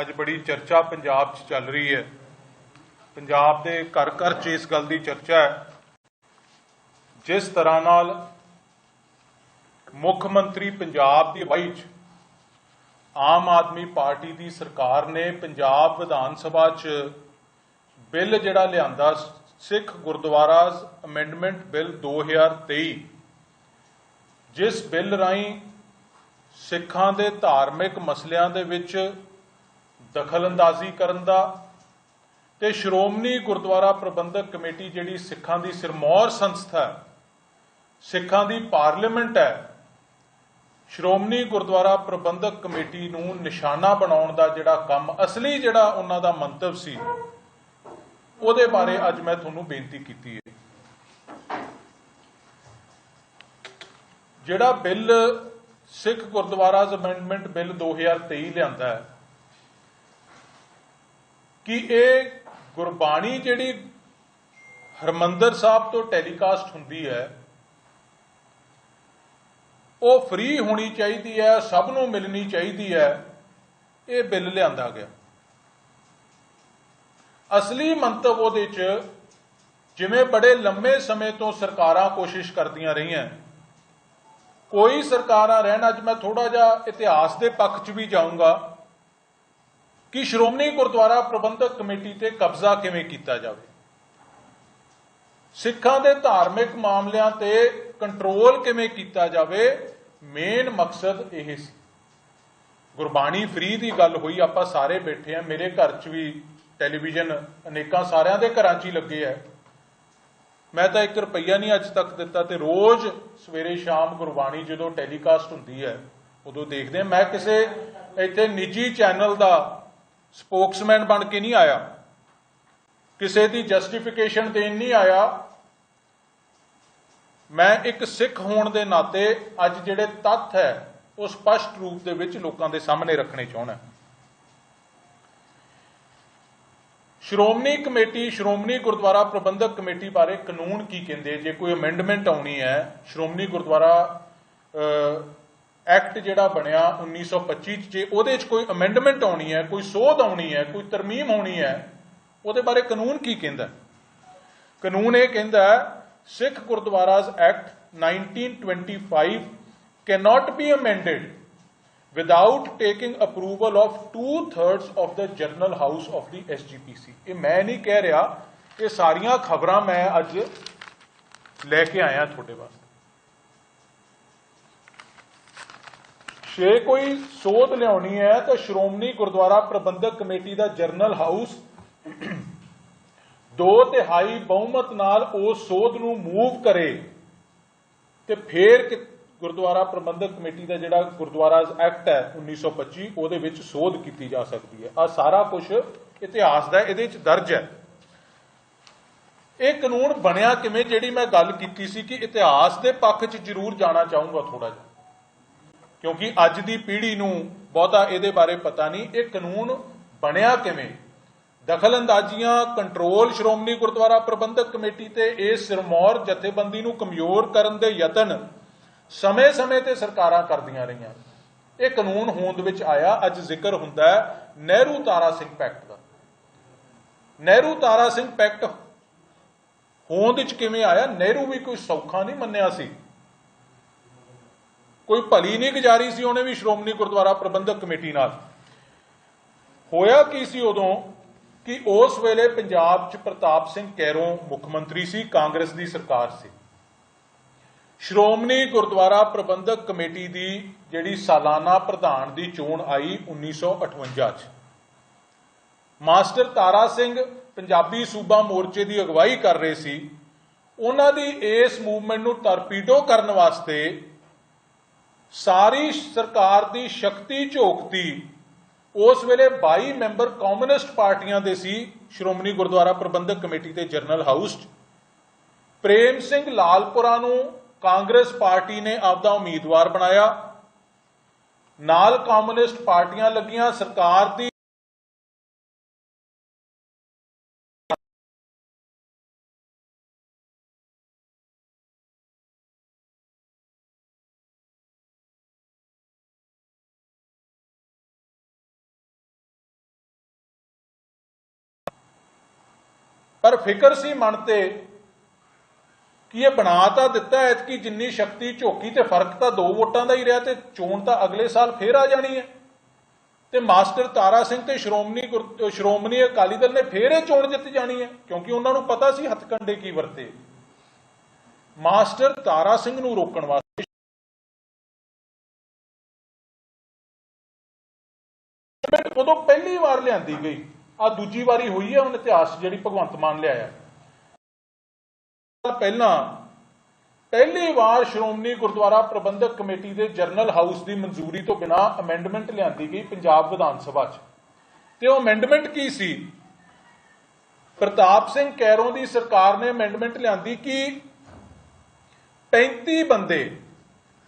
ਅੱਜ ਬੜੀ ਚਰਚਾ ਪੰਜਾਬ 'ਚ ਚੱਲ ਰਹੀ ਹੈ। ਪੰਜਾਬ ਦੇ ਘਰ ਘਰ 'ਚ ਇਸ ਗੱਲ ਦੀ ਚਰਚਾ ਹੈ। ਜਿਸ ਤਰ੍ਹਾਂ ਨਾਲ ਮੁੱਖ ਮੰਤਰੀ ਪੰਜਾਬ ਦੀ ਅਗਵਾਈ 'ਚ ਆਮ ਆਦਮੀ ਪਾਰਟੀ ਦੀ ਸਰਕਾਰ ਨੇ ਪੰਜਾਬ ਵਿਧਾਨ ਸਭਾ 'ਚ ਬਿੱਲ ਜਿਹੜਾ ਲਿਆਂਦਾ, ਸਿੱਖ ਗੁਰਦੁਆਰਾ ਅਮੈਂਡਮੈਂਟ ਬਿੱਲ 2023 ਜਿਸ ਬਿੱਲ ਰਾਹੀਂ ਸਿੱਖਾਂ ਦੇ ਧਾਰਮਿਕ ਮਸਲਿਆਂ ਦੇ ਵਿੱਚ ਦਖਲਅੰਦਾਜ਼ੀ ਕਰਨ ਦਾ ਤੇ ਸ਼੍ਰੋਮਣੀ ਗੁਰਦੁਆਰਾ ਪ੍ਰਬੰਧਕ ਕਮੇਟੀ ਜਿਹੜੀ ਸਿੱਖਾਂ ਦੀ ਸਿਰਮੌਰ ਸੰਸਥਾ ਹੈ, ਸਿੱਖਾਂ ਦੀ ਪਾਰਲੀਮੈਂਟ ਹੈ, ਸ਼੍ਰੋਮਣੀ ਗੁਰਦੁਆਰਾ ਪ੍ਰਬੰਧਕ ਕਮੇਟੀ ਨੂੰ ਨਿਸ਼ਾਨਾ ਬਣਾਉਣ ਦਾ ਜਿਹੜਾ ਕੰਮ, ਅਸਲੀ ਜਿਹੜਾ ਉਹਨਾਂ ਦਾ ਮੰਤਵ ਸੀ, ਉਹਦੇ ਬਾਰੇ ਅੱਜ ਮੈਂ ਤੁਹਾਨੂੰ ਬੇਨਤੀ ਕੀਤੀ ਹੈ। ਜਿਹੜਾ bill Sikh Gurdwaras amendment bill 2023 ਲਿਆਂਦਾ ਹੈ ਕਿ ਇਹ ਗੁਰਬਾਣੀ ਜਿਹੜੀ ਹਰਮੰਦਰ ਸਾਹਿਬ ਤੋਂ ਟੈਲੀਕਾਸਟ ਹੁੰਦੀ ਹੈ, ਉਹ ਫ੍ਰੀ ਹੋਣੀ ਚਾਹੀਦੀ ਹੈ, ਸਭ ਨੂੰ ਮਿਲਣੀ ਚਾਹੀਦੀ ਹੈ, ਇਹ ਬਿੱਲ ਲਿਆਂਦਾ ਗਿਆ। ਅਸਲੀ ਮੰਤਵ ਉਹਦੇ ਚ ਜਿਵੇਂ ਬੜੇ ਲੰਮੇ ਸਮੇਂ ਤੋਂ ਸਰਕਾਰਾਂ ਕੋਸ਼ਿਸ਼ ਕਰਦੀਆਂ ਰਹੀਆਂ, ਕੋਈ ਸਰਕਾਰਾਂ ਰਹਿਣ, ਅੱਜ ਮੈਂ ਥੋੜਾ ਜਿਹਾ ਇਤਿਹਾਸ ਦੇ ਪੱਖ 'ਚ ਵੀ ਜਾਊਂਗਾ। ਕਿ ਸ਼੍ਰੋਮਣੀ ਗੁਰਦੁਆਰਾ ਪ੍ਰਬੰਧਕ ਕਮੇਟੀ ਤੇ ਕਬਜ਼ਾ ਕਿਵੇਂ ਕੀਤਾ ਜਾਵੇ? ਸਿੱਖਾਂ ਦੇ ਧਾਰਮਿਕ ਮਾਮਲਿਆਂ ਤੇ ਕੰਟਰੋਲ ਕਿਵੇਂ ਕੀਤਾ ਜਾਵੇ? ਮੇਨ ਮਕਸਦ ਇਹ ਸੀ। ਗੁਰਬਾਣੀ ਫ੍ਰੀ ਦੀ ਗੱਲ ਹੋਈ, ਆਪਾਂ ਸਾਰੇ ਬੈਠੇ ਆ ਮੇਰੇ ਘਰ 'ਚ ਵੀ ਟੈਲੀਵਿਜ਼ਨ ਅਨੇਕਾਂ ਸਾਰਿਆਂ ਦੇ ਘਰਾਂ 'ਚ ਹੀ ਲੱਗੇ ਆ। ਮੈਂ ਤਾਂ 1 ਰੁਪਈਆ ਨਹੀਂ ਅੱਜ ਤੱਕ ਦਿੱਤਾ ਤੇ ਰੋਜ਼ ਸਵੇਰੇ ਸ਼ਾਮ ਗੁਰਬਾਣੀ ਜਦੋਂ ਟੈਲੀਕਾਸਟ ਹੁੰਦੀ ਹੈ, ਉਦੋਂ ਦੇਖਦੇ ਹਾਂ। ਮੈਂ ਕਿਸੇ ਇੱਥੇ ਨਿੱਜੀ ਚੈਨਲ ਦਾ ਸਪੋਕਸਮੈਨ ਬਣ ਕੇ ਨਹੀਂ ਆਇਆ। ਕਿਸੇ ਦੀ ਜਸਟੀਫਿਕੇਸ਼ਨ ਦੇਣ ਨਹੀਂ ਆਇਆ। ਮੈਂ ਇੱਕ ਸਿੱਖ ਹੋਣ ਦੇ ਨਾਤੇ ਅੱਜ ਜਿਹੜੇ ਤੱਥ ਹੈ, ਉਹ ਸਪਸ਼ਟ ਰੂਪ ਦੇ ਵਿੱਚ ਲੋਕਾਂ ਦੇ ਸਾਹਮਣੇ ਰੱਖਣੇ ਚਾਹੁੰਦਾ ਸ਼੍ਰੋਮਣੀ ਕਮੇਟੀ, ਸ਼੍ਰੋਮਣੀ ਗੁਰਦੁਆਰਾ ਪ੍ਰਬੰਧਕ ਕਮੇਟੀ ਬਾਰੇ ਕਾਨੂੰਨ ਕੀ ਕਹਿੰਦੇ? ਜੇ ਕੋਈ ਅਮੈਂਡਮੈਂਟ ਆਉਣੀ ਹੈ, ਸ਼੍ਰੋਮਣੀ ਗੁਰਦੁਆਰਾ ਐਕਟ ਜਿਹੜਾ ਬਣਿਆ 1925 ਚ, ਜੇ ਉਹਦੇ ਚ ਕੋਈ ਅਮੈਂਡਮੈਂਟ ਆਉਣੀ ਹੈ, ਕੋਈ ਸੋਧ ਆਉਣੀ ਹੈ, ਕੋਈ ਤਰਮੀਮ ਆਉਣੀ ਹੈ, ਉਹਦੇ ਬਾਰੇ ਕਾਨੂੰਨ ਕੀ ਕਹਿੰਦਾ? ਕਾਨੂੰਨ ਇਹ ਕਹਿੰਦਾ, Sikh Gurdwaras act 1925 cannot be amended without taking approval of two thirds of the journal house of the SGPC ਇਹ ਮੈਂ ਨਹੀਂ ਕਹਿ ਰਿਹਾ, ਇਹ ਸਾਰੀਆਂ ਖਬਰਾਂ ਮੈਂ ਅੱਜ ਲੈ ਕੇ ਆਇਆ ਤੁਹਾਡੇ ਵਾਸਤੇ। ਜੇ ਕੋਈ ਸੋਧ ਲਿਆਉਣੀ ਹੈ ਤਾਂ ਸ਼੍ਰੋਮਣੀ ਗੁਰਦੁਆਰਾ ਪ੍ਰਬੰਧਕ ਕਮੇਟੀ ਦਾ ਜਰਨਲ ਹਾਊਸ ਦੋ ਤਿਹਾਈ ਬਹੁਮਤ ਨਾਲ ਉਸ ਸੋਧ ਨੂੰ ਮੂਵ ਕਰੇ ਤੇ ਫੇਰ ਗੁਰਦੁਆਰਾ ਪ੍ਰਬੰਧਕ ਕਮੇਟੀ ਦਾ ਜਿਹੜਾ ਗੁਰਦੁਆਰਾਸ ਐਕਟ ਹੈ 1925 ਉਹਦੇ ਵਿੱਚ ਸੋਧ ਕੀਤੀ ਜਾ ਸਕਦੀ ਹੈ। ਆ ਸਾਰਾ ਕੁਝ ਇਤਿਹਾਸ ਦਾ ਇਹਦੇ ਵਿੱਚ ਦਰਜ ਹੈ। ਇਹ ਕਾਨੂੰਨ ਬਣਿਆ ਕਿਵੇਂ? ਜਿਹੜੀ ਮੈਂ ਗੱਲ ਕੀਤੀ ਸੀ ਕਿ ਇਤਿਹਾਸ ਦੇ ਪੱਖ 'ਚ ਜ਼ਰੂਰ ਜਾਣਾ ਚਾਹੂੰਗਾ ਥੋੜਾ ਜਿਹਾ। ਕਿਉਂਕਿ ਅੱਜ ਦੀ ਪੀੜ੍ਹੀ ਨੂੰ ਬਹੁਤਾ ਇਹਦੇ ਬਾਰੇ ਪਤਾ ਨਹੀਂ, ਇਹ ਕਾਨੂੰਨ ਬਣਿਆ ਕਿਵੇਂ? ਦਖਲਅੰਦਾਜ਼ੀਆਂ ਕੰਟਰੋਲ ਸ਼੍ਰੋਮਣੀ ਗੁਰਦੁਆਰਾ ਪ੍ਰਬੰਧਕ ਕਮੇਟੀ ਤੇ ਇਸ ਸਿਰਮੌਰ ਜਥੇਬੰਦੀ ਨੂੰ ਕਮਜ਼ੋਰ ਕਰਨ ਦੇ ਯਤਨ ਸਮੇਂ-ਸਮੇਂ ਤੇ ਸਰਕਾਰਾਂ ਕਰਦੀਆਂ ਰਹੀਆਂ। ਇਹ ਕਾਨੂੰਨ ਹੋਂਦ ਵਿੱਚ ਆਇਆ, ਅੱਜ ਜ਼ਿਕਰ ਹੁੰਦਾ ਹੈ ਨਹਿਰੂ ਤਾਰਾ ਸਿੰਘ ਪੈਕਟ ਦਾ। ਨਹਿਰੂ ਤਾਰਾ ਸਿੰਘ ਪੈਕਟ ਹੋਂਦ ਵਿੱਚ ਕਿਵੇਂ ਆਇਆ? ਨਹਿਰੂ ਵੀ ਕੋਈ ਸੌਖਾ ਨਹੀਂ ਮੰਨਿਆ ਸੀ। ਕੋਈ ਭਲੀ ਨਹੀਂ ਗੁਜ਼ਾਰੀ ਸੀ, ਉਹਨੇ ਵੀ ਸ਼੍ਰੋਮਣੀ ਗੁਰਦੁਆਰਾ ਪ੍ਰਬੰਧਕ ਕਮੇਟੀ ਨਾਲ। ਹੋਇਆ ਕੀ ਸੀ ਉਦੋਂ ਕਿ ਉਸ ਵੇਲੇ ਪੰਜਾਬ 'ਚ ਪ੍ਰਤਾਪ ਸਿੰਘ ਕੈਰੋਂ ਮੁੱਖ ਮੰਤਰੀ ਸੀ, ਕਾਂਗਰਸ ਦੀ ਸਰਕਾਰ ਸੀ। ਸ਼੍ਰੋਮਣੀ ਗੁਰਦੁਆਰਾ ਪ੍ਰਬੰਧਕ ਕਮੇਟੀ ਦੀ ਜਿਹੜੀ ਸਾਲਾਨਾ ਪ੍ਰਧਾਨ ਦੀ ਚੋਣ ਆਈ 1958 'ਚ। ਮਾਸਟਰ ਤਾਰਾ ਸਿੰਘ ਪੰਜਾਬੀ ਸੂਬਾ ਮੋਰਚੇ ਦੀ ਅਗਵਾਈ ਕਰ ਰਹੇ ਸੀ। ਉਹਨਾਂ ਦੀ ਇਸ ਮੂਵਮੈਂਟ ਨੂੰ ਟਰਪੀਡੋ ਕਰਨ ਵਾਸਤੇ ਸਾਰੀ ਸਰਕਾਰ ਦੀ ਸ਼ਕਤੀ ਝੋਕਦੀ ਉਸ ਵੇਲੇ 22 ਮੈਂਬਰ ਕਮਿਊਨਿਸਟ ਪਾਰਟੀਆਂ ਦੇ ਸੀ, ਸ਼੍ਰੋਮਣੀ ਗੁਰਦੁਆਰਾ ਪ੍ਰਬੰਧਕ ਕਮੇਟੀ ਦੇ ਜਨਰਲ ਹਾਊਸ 'ਚ। ਪ੍ਰੇਮ ਸਿੰਘ ਲਾਲਪੁਰਾ ਨੂੰ ਕਾਂਗਰਸ ਪਾਰਟੀ ਨੇ ਆਪਦਾ ਉਮੀਦਵਾਰ ਬਣਾਇਆ। ਨਾਲ ਕਮਿਊਨਿਸਟ ਪਾਰਟੀਆਂ ਲੱਗੀਆਂ ਸਰਕਾਰ ਦੀ ਪਰ ਫਿਕਰ ਸੀ ਮਨ ਤੇ ਕਿ ਇਹ ਬਣਾ ਤਾਂ ਦਿੱਤਾ ਐਤਕੀ ਜਿੰਨੀ ਸ਼ਕਤੀ ਝੋਕੀ ਤੇ ਫ਼ਰਕ ਤਾਂ ਦੋ ਵੋਟਾਂ ਦਾ ਹੀ ਰਿਹਾ ਤੇ ਚੋਣ ਤਾਂ ਅਗਲੇ ਸਾਲ ਫੇਰ ਆ ਜਾਣੀ ਹੈ। ਤੇ ਮਾਸਟਰ ਤਾਰਾ ਸਿੰਘ ਤੇ ਸ਼੍ਰੋਮਣੀ ਗੁਰ- ਸ਼੍ਰੋਮਣੀ ਅਕਾਲੀ ਦਲ ਨੇ ਫੇਰ ਇਹ ਚੋਣ ਜਿੱਤ ਜਾਣੀ ਹੈ, ਕਿਉਂਕਿ ਉਹਨਾਂ ਨੂੰ ਪਤਾ ਸੀ ਹੱਥਕੰਡੇ ਕੀ ਵਰਤੇ। ਮਾਸਟਰ ਤਾਰਾ ਸਿੰਘ ਨੂੰ ਰੋਕਣ ਵਾਸਤੇ ਉਦੋਂ ਪਹਿਲੀ ਵਾਰ ਲਿਆਂਦੀ ਗਈ। ਆ ਦੂਜੀ ਵਾਰੀ ਹੋਈ ਹੈ ਹੁਣ ਇਤਿਹਾਸ ਜਿਹੜੀ ਭਗਵੰਤ ਮਾਨ ਲਿਆਇਆ। ਪਹਿਲਾਂ, ਪਹਿਲੀ ਵਾਰ ਸ਼੍ਰੋਮਣੀ ਗੁਰਦੁਆਰਾ ਪ੍ਰਬੰਧਕ ਕਮੇਟੀ ਦੇ ਜਰਨਲ ਹਾਊਸ ਦੀ ਮਨਜ਼ੂਰੀ ਤੋਂ ਬਿਨਾ ਅਮੈਂਡਮੈਂਟ ਲਿਆਂਦੀ ਗਈ ਪੰਜਾਬ ਵਿਧਾਨ ਸਭਾ 'ਚ। ਤੇ ਉਹ ਅਮੈਂਡਮੈਂਟ ਕੀ ਸੀ? ਪ੍ਰਤਾਪ ਸਿੰਘ ਕੈਰੋਂ ਦੀ ਸਰਕਾਰ ਨੇ ਅਮੈਂਡਮੈਂਟ ਲਿਆਂਦੀ ਕਿ 35 ਬੰਦੇ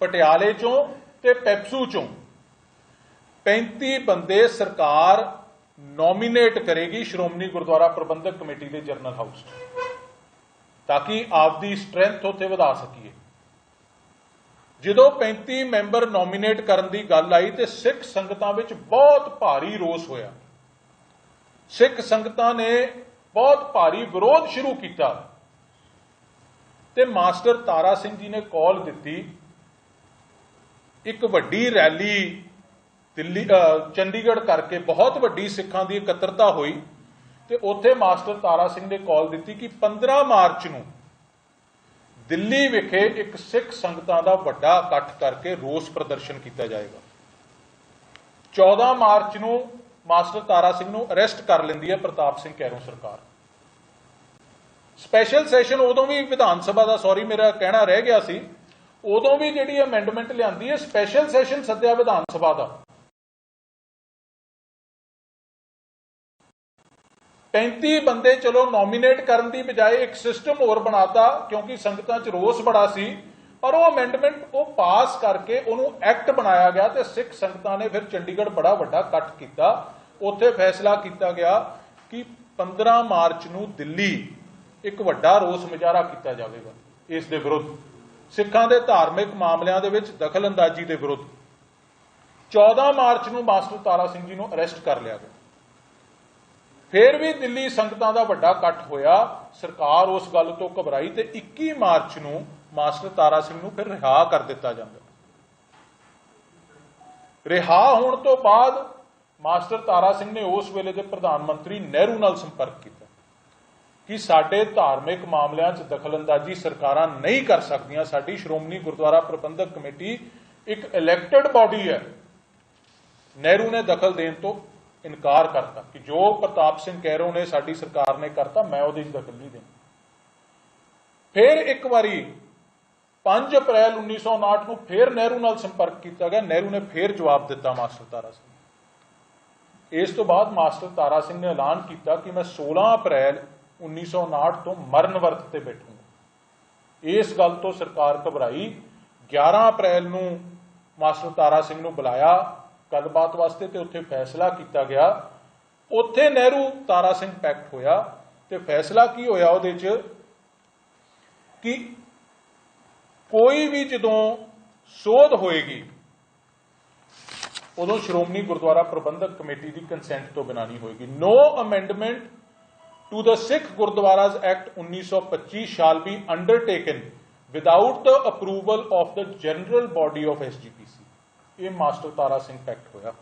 ਪਟਿਆਲੇ ਚੋਂ ਤੇ ਪੈਪਸੂ ਚੋਂ 35 ਬੰਦੇ ਸਰਕਾਰ ਨੋਮੀਨੇਟ ਕਰੇਗੀ ਸ਼੍ਰੋਮਣੀ ਗੁਰਦੁਆਰਾ ਪ੍ਰਬੰਧਕ ਕਮੇਟੀ ਦੇ ਜਰਨਲ ਹਾਊਸ 'ਚ, ਤਾਂ ਕਿ ਆਪਦੀ ਸਟਰੈਂਥ ਉੱਥੇ ਵਧਾ ਸਕੀਏ। ਜਦੋਂ 35 ਮੈਂਬਰ ਨੋਮੀਨੇਟ ਕਰਨ ਦੀ ਗੱਲ ਆਈ ਤੇ ਸਿੱਖ ਸੰਗਤਾਂ ਵਿੱਚ ਬਹੁਤ ਭਾਰੀ ਰੋਸ ਹੋਇਆ। ਸਿੱਖ ਸੰਗਤਾਂ ਨੇ ਬਹੁਤ ਭਾਰੀ ਵਿਰੋਧ ਸ਼ੁਰੂ ਕੀਤਾ ਤੇ ਮਾਸਟਰ ਤਾਰਾ ਸਿੰਘ ਜੀ ਨੇ ਕਾਲ ਦਿੱਤੀ। ਇੱਕ ਵੱਡੀ ਰੈਲੀ ਦਿੱਲੀ ਚੰਡੀਗੜ੍ਹ ਕਰਕੇ ਬਹੁਤ ਵੱਡੀ ਸਿੱਖਾਂ ਦੀ ਇਕੱਤਰਤਾ ਹੋਈ ਤੇ ਉੱਥੇ ਮਾਸਟਰ ਤਾਰਾ ਸਿੰਘ ਨੇ ਕਾਲ ਦਿੱਤੀ ਕਿ 15 ਮਾਰਚ ਨੂੰ ਦਿੱਲੀ ਵਿਖੇ ਇੱਕ ਸਿੱਖ ਸੰਗਤਾਂ ਦਾ ਵੱਡਾ ਇਕੱਠ ਕਰਕੇ ਰੋਸ ਪ੍ਰਦਰਸ਼ਨ ਕੀਤਾ ਜਾਏਗਾ। 14 ਮਾਰਚ ਨੂੰ ਮਾਸਟਰ ਤਾਰਾ ਸਿੰਘ ਨੂੰ ਅਰੈਸਟ ਕਰ ਲੈਂਦੀ ਹੈ ਪ੍ਰਤਾਪ ਸਿੰਘ ਕੈਰੋਂ ਸਰਕਾਰ। ਸਪੈਸ਼ਲ ਸੈਸ਼ਨ ਉਦੋਂ ਵੀ ਵਿਧਾਨ ਸਭਾ ਦਾ, ਸੌਰੀ, ਮੇਰਾ ਕਹਿਣਾ ਰਹਿ ਗਿਆ ਸੀ। ਉਦੋਂ ਵੀ ਜਿਹੜੀ ਅਮੈਂਡਮੈਂਟ ਲਿਆਂਦੀ ਹੈ, ਸਪੈਸ਼ਲ ਸੈਸ਼ਨ ਸੱਦਿਆ ਵਿਧਾਨ ਸਭਾ ਦਾ। 35 ਬੰਦੇ ਚਲੋ ਨੋਮੀਨੇਟ ਕਰਨ ਦੀ ਬਜਾਏ ਇੱਕ ਸਿਸਟਮ ਹੋਰ ਬਣਾਤਾ, ਕਿਉਂਕਿ ਸੰਗਤਾਂ 'ਚ ਰੋਸ ਬੜਾ ਸੀ। ਪਰ ਉਹ ਅਮੈਂਡਮੈਂਟ ਉਹ ਪਾਸ ਕਰਕੇ ਉਹਨੂੰ ਐਕਟ ਬਣਾਇਆ ਗਿਆ ਤੇ ਸਿੱਖ ਸੰਗਤਾਂ ਨੇ ਫਿਰ ਚੰਡੀਗੜ੍ਹ ਬੜਾ ਵੱਡਾ ਇਕੱਠ ਕੀਤਾ। ਉੱਥੇ ਫੈਸਲਾ ਕੀਤਾ ਗਿਆ ਕਿ 15 ਮਾਰਚ ਨੂੰ ਦਿੱਲੀ ਇੱਕ ਵੱਡਾ ਰੋਸ ਮੁਜ਼ਾਹਰਾ ਕੀਤਾ ਜਾਵੇਗਾ ਇਸ ਦੇ ਵਿਰੁੱਧ। ਸਿੱਖਾਂ ਦੇ ਧਾਰਮਿਕ ਮਾਮਲਿਆਂ ਦੇ ਵਿੱਚ ਦਖਲਅੰਦਾਜ਼ੀ ਦੇ ਵਿਰੁੱਧ। 14 ਮਾਰਚ ਨੂੰ ਮਾਸਟਰ ਤਾਰਾ ਸਿੰਘ ਜੀ ਨੂੰ ਅਰੈਸਟ ਕਰ ਲਿਆ ਗਿਆ। ਫਿਰ ਵੀ ਦਿੱਲੀ ਸੰਗਤਾਂ ਦਾ ਵੱਡਾ ਇਕੱਠ ਹੋਇਆ। ਸਰਕਾਰ ਉਸ ਗੱਲ ਤੋਂ ਘਬਰਾਈ ਤੇ 21 ਮਾਰਚ ਨੂੰ ਮਾਸਟਰ ਤਾਰਾ ਸਿੰਘ ਨੂੰ ਫਿਰ ਰਿਹਾ ਕਰ ਦਿੱਤਾ ਜਾਂਦਾ। ਰਿਹਾ ਹੋਣ ਤੋਂ ਬਾਅਦ ਮਾਸਟਰ ਤਾਰਾ ਸਿੰਘ ਨੇ ਉਸ ਵੇਲੇ ਦੇ ਪ੍ਰਧਾਨ ਮੰਤਰੀ ਨਹਿਰੂ ਨਾਲ ਸੰਪਰਕ ਕੀਤਾ ਕਿ ਸਾਡੇ ਧਾਰਮਿਕ ਮਾਮਲਿਆਂ 'ਚ ਦਖਲਅੰਦਾਜ਼ੀ ਸਰਕਾਰਾਂ ਨਹੀਂ ਕਰ ਸਕਦੀਆਂ। ਸਾਡੀ ਸ਼੍ਰੋਮਣੀ ਗੁਰਦੁਆਰਾ ਪ੍ਰਬੰਧਕ ਕਮੇਟੀ ਇੱਕ ਇਲੈਕਟਿਡ ਬਾਡੀ ਹੈ। ਨਹਿਰੂ ਨੇ ਦਖਲ ਦੇਣ ਤੋਂ ਇਨਕਾਰ ਕਰਤਾ ਕਿ ਜੋ ਪ੍ਰਤਾਪ ਸਿੰਘ ਕੈਰੋਂ ਨੇ ਸਾਡੀ ਸਰਕਾਰ ਨੇ ਕਰਤਾ, ਮੈਂ ਉਹਦੇ 'ਚ ਦਖਲ ਨਹੀਂ ਦੇਣਾ। ਫਿਰ ਇੱਕ ਵਾਰੀ 5 ਅਪ੍ਰੈਲ 1959 ਨੂੰ ਫਿਰ ਨਹਿਰੂ ਨਾਲ ਸੰਪਰਕ ਕੀਤਾ ਗਿਆ। ਨਹਿਰੂ ਨੇ ਫਿਰ ਜਵਾਬ ਦਿੱਤਾ ਮਾਸਟਰ ਤਾਰਾ ਸਿੰਘ ਇਸ ਤੋਂ ਬਾਅਦ ਮਾਸਟਰ ਤਾਰਾ ਸਿੰਘ ਨੇ ਐਲਾਨ ਕੀਤਾ ਕਿ ਮੈਂ 16 ਅਪ੍ਰੈਲ 1959 ਤੋਂ ਮਰਨ ਵਰਤ ਤੇ ਬੈਠੂੰਗਾ। ਇਸ ਗੱਲ ਤੋਂ ਸਰਕਾਰ ਘਬਰਾਈ। 11 ਅਪ੍ਰੈਲ ਨੂੰ ਮਾਸਟਰ ਤਾਰਾ ਸਿੰਘ ਨੂੰ ਬੁਲਾਇਆ। ਗੱਲਬਾਤ ਵਾਸਤੇ ਤੇ ਉੱਥੇ ਫੈਸਲਾ ਕੀਤਾ ਗਿਆ। ਉੱਥੇ ਨਹਿਰੂ ਤਾਰਾ ਸਿੰਘ ਪੈਕਟ ਹੋਇਆ ਤੇ ਫੈਸਲਾ ਕੀ ਹੋਇਆ ਉਹਦੇ 'ਚ? ਕਿ ਕੋਈ ਵੀ ਜਦੋਂ ਸੋਧ ਹੋਏਗੀ, ਉਦੋਂ ਸ਼੍ਰੋਮਣੀ ਗੁਰਦੁਆਰਾ ਪ੍ਰਬੰਧਕ ਕਮੇਟੀ ਦੀ ਕੰਸੈਂਟ ਤੋਂ ਬਿਨਾਂ ਨਹੀਂ ਹੋਏਗੀ। No amendment to the Sikh Gurdwaras act 1925 shall be undertaken without the approval of the general body of SGPC ਇਹ ਮਾਸਟਰ ਤਾਰਾ ਸਿੰਘ ਪੈਕਟ ਹੋਇਆ।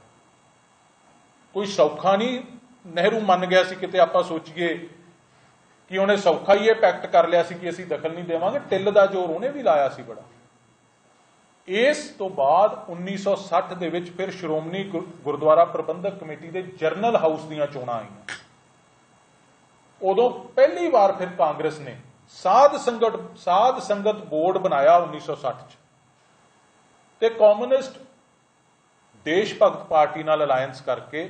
ਕੋਈ ਸੌਖਾ ਨਹੀਂ, ਨਹਿਰੂ ਮੰਨ ਗਿਆ ਸੀ ਕਿਤੇ ਆਪਾਂ ਸੋਚੀਏ ਕਿ ਉਹਨੇ ਸੌਖਾ ਹੀ ਇਹ ਪੈਕਟ ਕਰ ਲਿਆ ਸੀ ਕਿ ਅਸੀਂ ਦਖਲ ਨਹੀਂ ਦੇਵਾਂਗੇ ਟਿੱਲ ਦਾ ਜ਼ੋਰ ਉਹਨੇ ਵੀ ਲਾਇਆ ਸੀ ਬੜਾ। ਇਸ ਤੋਂ ਬਾਅਦ 1960 ਦੇ ਵਿੱਚ ਫਿਰ ਸ਼੍ਰੋਮਣੀ ਗੁਰ- ਗੁਰਦੁਆਰਾ ਪ੍ਰਬੰਧਕ ਕਮੇਟੀ ਦੇ ਜਰਨਲ ਹਾਊਸ ਦੀਆਂ ਚੋਣਾਂ ਆਈਆਂ। ਉਦੋਂ ਪਹਿਲੀ ਵਾਰ ਫਿਰ ਕਾਂਗਰਸ ਨੇ ਸਾਧ ਸੰਗਤ ਸਾਧ ਸੰਗਤ ਬੋਰਡ ਬਣਾਇਆ 1960 ਚ। ਤੇ ਕਮਿਊਨਿਸਟ ਦੇਸ਼ ਭਗਤ ਪਾਰਟੀ ਨਾਲ ਅਲਾਈਅੰਸ ਕਰਕੇ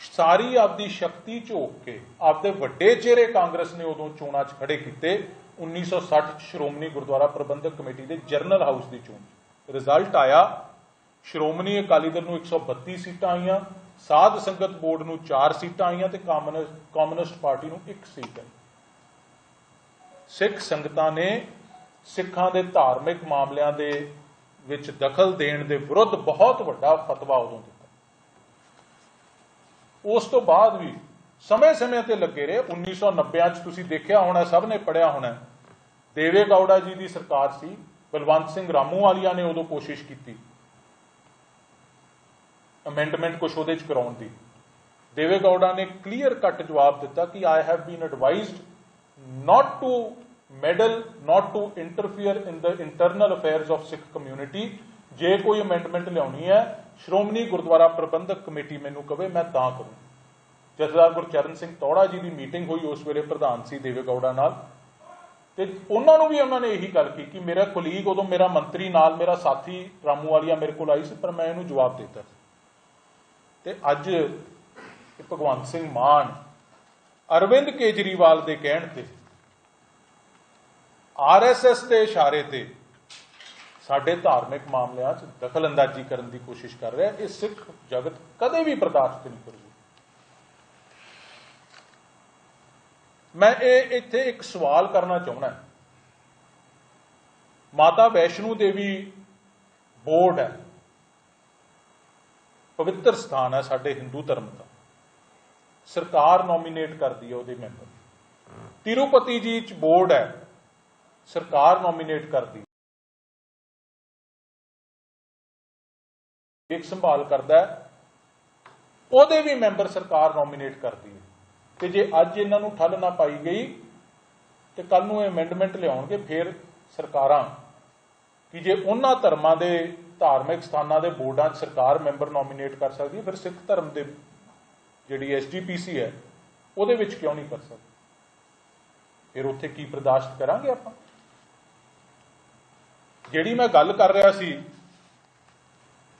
ਸਾਰੀ ਆਪਦੀ ਸ਼ਕਤੀ ਝੋਕ ਕੇ, ਆਪਦੇ ਵੱਡੇ ਚਿਹਰੇ ਕਾਂਗਰਸ ਨੇ ਉਦੋਂ ਚੋਣਾਂ 'ਚ ਖੜੇ ਕੀਤੇ 1960 ਚ ਸ਼੍ਰੋਮਣੀ ਗੁਰਦੁਆਰਾ ਪ੍ਰਬੰਧਕ ਕਮੇਟੀ ਦੇ ਜਰਨਲ ਹਾਊਸ ਦੀ ਚੋਣ ਰਿਜ਼ਲਟ ਆਇਆ, ਸ਼੍ਰੋਮਣੀ ਅਕਾਲੀ ਦਲ ਨੂੰ 132 ਸੀਟਾਂ ਆਈਆਂ, ਸਾਧ ਸੰਗਤ ਬੋਰਡ ਨੂੰ 4 ਸੀਟਾਂ ਆਈਆਂ ਤੇ ਕਮਿਊਨਿਸਟ ਕਮਿਊਨਿਸਟ ਪਾਰਟੀ ਨੂੰ 1 ਸੀਟ ਆਈ। ਸਿੱਖ ਸੰਗਤਾਂ ਨੇ ਸਿੱਖਾਂ ਦੇ ਧਾਰਮਿਕ ਮਾਮਲਿਆਂ ਦੇ ਵਿੱਚ ਦਖਲ ਦੇਣ ਦੇ ਵਿਰੁੱਧ ਬਹੁਤ ਵੱਡਾ ਫਤਵਾ ਉਦੋਂ ਦਿੱਤਾ। ਉਸ ਤੋਂ ਬਾਅਦ ਵੀ ਸਮੇਂ-ਸਮੇਂ ਤੇ ਲੱਗੇ ਰਹੇ। 1990 ਚ ਤੁਸੀਂ ਦੇਖਿਆ ਹੋਣਾ, ਸਭ ਨੇ ਪੜਿਆ ਹੋਣਾ, ਦੇਵੇ ਗੌੜਾ ਜੀ ਦੀ ਸਰਕਾਰ ਸੀ, ਬਲਵੰਤ ਸਿੰਘ ਰਾਮੂ ਵਾਲੀਆ ਨੇ ਉਦੋਂ ਕੋਸ਼ਿਸ਼ ਕੀਤੀ। ਅਮੈਂਡਮੈਂਟ ਕੁਛ ਉਹਦੇ ਚ ਕਰਾਉਣ ਦੀ। ਦੇਵੇ ਗੌੜਾ ਨੇ ਕਲੀਅਰ ਕੱਟ ਜਵਾਬ ਦਿੱਤਾ ਕਿ I have been advised not to meddle not to interfere in the internal affairs of Sikh community ਜੇ ਕੋਈ ਅਮੈਂਡਮੈਂਟ ਲਿਆਉਣੀ ਹੈ, ਸ਼੍ਰੋਮਣੀ ਗੁਰਦੁਆਰਾ ਪ੍ਰਬੰਧਕ ਕਮੇਟੀ ਮੈਨੂੰ ਕਵੇ, ਮੈਂ ਤਾਂ ਕਰੂੰ। ਜਥੇਦਾਰ ਗੁਰਚਰਨ ਸਿੰਘ ਤੋੜਾ ਜੀ ਦੀ ਮੀਟਿੰਗ ਹੋਈ ਉਸ ਵੇਲੇ ਪ੍ਰਧਾਨ ਸੀ ਦੇਵੇ ਗੌੜਾ ਨਾਲ। ਤੇ ਉਹਨਾਂ ਨੂੰ ਵੀ ਉਹਨਾਂ ਨੇ ਇਹੀ ਗੱਲ ਕੀਤੀ ਕਿ ਮੇਰਾ ਕੁਲੀਗ ਉਦੋਂ ਮੇਰਾ ਮੰਤਰੀ ਨਾਲ ਮੇਰਾ ਸਾਥੀ ਰਾਮੂ ਵਾਲੀਆ ਮੇਰੇ ਕੋਲ ਆਈ ਸੀ, ਪਰ ਮੈਂ ਇਹਨੂੰ ਜਵਾਬ ਦਿੱਤਾ। ਤੇ ਅੱਜ ਭਗਵੰਤ ਸਿੰਘ ਮਾਨ ਅਰਵਿੰਦ ਕੇਜਰੀਵਾਲ ਦੇ ਕਹਿਣ ਤੇ ਆਰਐਸਐਸ ਦੇ ਇਸ਼ਾਰੇ ਤੇ ਸਾਡੇ ਧਾਰਮਿਕ ਮਾਮਲਿਆਂ 'ਚ ਦਖਲਅੰਦਾਜ਼ੀ ਕਰਨ ਦੀ ਕੋਸ਼ਿਸ਼ ਕਰ ਰਿਹਾ, ਇਹ ਸਿੱਖ ਜਗਤ ਕਦੇ ਵੀ ਬਰਦਾਸ਼ਤ ਨਹੀਂ ਕਰੂਗੀ। ਮੈਂ ਇਹ ਇੱਥੇ ਇੱਕ ਸਵਾਲ ਕਰਨਾ ਚਾਹੁੰਦਾ ਮਾਤਾ ਵੈਸ਼ਨੂ ਦੇਵੀ ਬੋਰਡ ਹੈ। ਪਵਿੱਤਰ ਸਥਾਨ ਹੈ ਸਾਡੇ ਹਿੰਦੂ ਧਰਮ ਦਾ। ਸਰਕਾਰ ਨੋਮੀਨੇਟ ਕਰਦੀ ਹੈ ਉਹਦੇ ਮੈਂਬਰ। ਤਿਰੂਪਤੀ ਜੀ ਚ ਬੋਰਡ ਹੈ। ਸਰਕਾਰ ਨੋਮੀਨੇਟ ਕਰਦੀ। ਇੱਕ ਸੰਭਾਲ ਕਰਦਾ ਉਹਦੇ ਵੀ ਮੈਂਬਰ ਸਰਕਾਰ ਨੋਮੀਨੇਟ ਕਰਦੀ ਹੈ। ਤੇ ਜੇ ਅੱਜ ਇਹਨਾਂ ਨੂੰ ਠੱਲ ਨਾ ਪਾਈ ਗਈ, ਤੇ ਕੱਲ ਨੂੰ ਇਹ ਅਮੈਂਡਮੈਂਟ ਲਿਆਉਣਗੇ, ਫਿਰ ਸਰਕਾਰਾਂ। ਕਿ ਜੇ ਉਹਨਾਂ ਧਰਮਾਂ ਦੇ, ਧਾਰਮਿਕ ਸਥਾਨਾਂ ਦੇ ਬੋਰਡਾਂ 'ਚ ਸਰਕਾਰ ਮੈਂਬਰ ਨੋਮੀਨੇਟ ਕਰ ਸਕਦੀ ਹੈ, ਫਿਰ ਸਿੱਖ ਧਰਮ ਦੇ ਜਿਹੜੀ ਐਸਜੀਪੀਸੀ ਹੈ, ਉਹਦੇ ਵਿੱਚ ਕਿਉਂ ਨਹੀਂ ਕਰ ਸਕਦੀ? ਫਿਰ ਉੱਥੇ ਕੀ ਬਰਦਾਸ਼ਤ ਕਰਾਂਗੇ ਆਪਾਂ? ਜਿਹੜੀ ਮੈਂ ਗੱਲ ਕਰ ਰਿਹਾ ਸੀ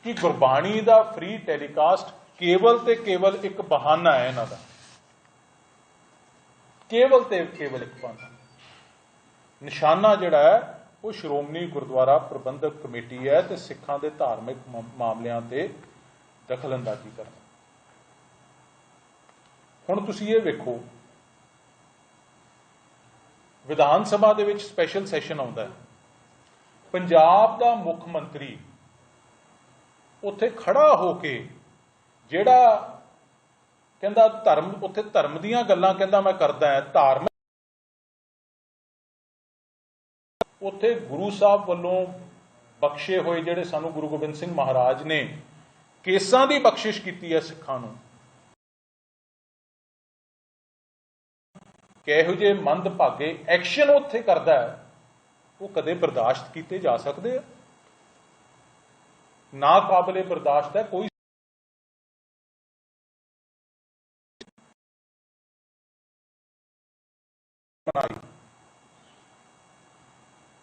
ਕਿ ਗੁਰਬਾਣੀ ਦਾ ਫ੍ਰੀ ਟੈਲੀਕਾਸਟ ਕੇਵਲ ਤੇ ਕੇਵਲ ਇੱਕ ਬਹਾਨਾ ਹੈ ਇਹਨਾਂ ਦਾ। ਕੇਵਲ ਤੇ ਕੇਵਲ ਇੱਕ ਬਹਾਨਾ। ਨਿਸ਼ਾਨਾ ਜਿਹੜਾ ਹੈ, ਉਹ ਸ਼੍ਰੋਮਣੀ ਗੁਰਦੁਆਰਾ ਪ੍ਰਬੰਧਕ ਕਮੇਟੀ ਹੈ ਤੇ ਸਿੱਖਾਂ ਦੇ ਧਾਰਮਿਕ ਮਾਮਲਿਆਂ ਤੇ ਦਖਲਅੰਦਾਜ਼ੀ ਕਰਨਾ ਹੁਣ ਤੁਸੀਂ ਇਹ ਵੇਖੋ, ਵਿਧਾਨ ਸਭਾ ਦੇ ਵਿੱਚ ਸਪੈਸ਼ਲ ਸੈਸ਼ਨ ਆਉਂਦਾ ਹੈ। ਪੰਜਾਬ ਦਾ ਮੁੱਖ ਮੰਤਰੀ ਉੱਥੇ ਖੜਾ ਹੋ ਕੇ ਜਿਹੜਾ ਕਹਿੰਦਾ ਧਰਮ, ਉੱਥੇ ਧਰਮ ਦੀਆਂ ਗੱਲਾਂ ਕਹਿੰਦਾ ਮੈਂ ਕਰਦਾ ਹਾਂ, ਧਾਰਮਿਕ ਉੱਥੇ ਗੁਰੂ ਸਾਹਿਬ ਵੱਲੋਂ ਬਖਸ਼ੇ ਹੋਏ ਜਿਹੜੇ ਸਾਨੂੰ ਗੁਰੂ ਗੋਬਿੰਦ ਸਿੰਘ ਮਹਾਰਾਜ ਨੇ ਕੇਸਾਂ ਦੀ ਬਖਸ਼ਿਸ਼ ਕੀਤੀ ਹੈ ਸਿੱਖਾਂ ਨੂੰ। ਕਿਹੋ ਜਿਹੇ ਮੰਦ ਭਾਗੇ ਐਕਸ਼ਨ ਉੱਥੇ ਕਰਦਾ ਹੈ। ਉਹ ਕਦੇ ਬਰਦਾਸ਼ਤ ਕੀਤੇ ਜਾ ਸਕਦੇ ਆ। ਨਾ ਕਾਬਲੇ ਬਰਦਾਸ਼ਤ ਹੈ, ਕੋਈ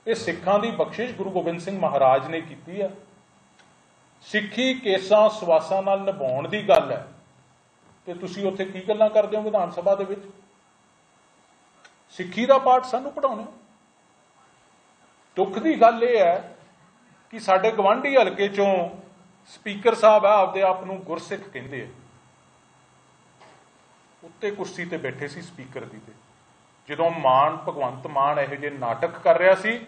ਇਹ ਸਿੱਖਾਂ ਦੀ ਬਖਸ਼ਿਸ਼ ਗੁਰੂ ਗੋਬਿੰਦ ਸਿੰਘ ਮਹਾਰਾਜ ਨੇ ਕੀਤੀ ਹੈ ਸਿੱਖੀ ਕੇਸਾਂ ਸਵਾਸਾਂ ਨਾਲ ਨਿਭਾਉਣ ਦੀ ਗੱਲ ਹੈ। ਤੇ ਤੁਸੀਂ ਉੱਥੇ ਕੀ ਗੱਲਾਂ ਕਰਦੇ ਹੋ ਵਿਧਾਨ ਸਭਾ ਦੇ ਵਿੱਚ? ਸਿੱਖੀ ਦਾ ਪਾਠ ਸਾਨੂੰ ਪੜਾਉਣਾ ਦੁੱਖ ਦੀ ਗੱਲ ਇਹ ਹੈ ਕਿ ਸਾਡੇ ਗਵਾਂਢੀ ਹਲਕੇ ਚੋਂ ਸਪੀਕਰ ਸਾਹਿਬ ਆ ਆਪਦੇ ਆਪ ਨੂੰ ਗੁਰਸਿੱਖ ਕਹਿੰਦੇ ਆ। ਉੱਤੇ ਕੁਰਸੀ ਤੇ ਬੈਠੇ ਸੀ ਸਪੀਕਰ ਦੀ ਤੇ। ਜਦੋਂ ਮਾਨ, ਭਗਵੰਤ ਮਾਨ ਇਹੋ ਜਿਹੇ ਨਾਟਕ ਕਰ ਰਿਹਾ ਸੀ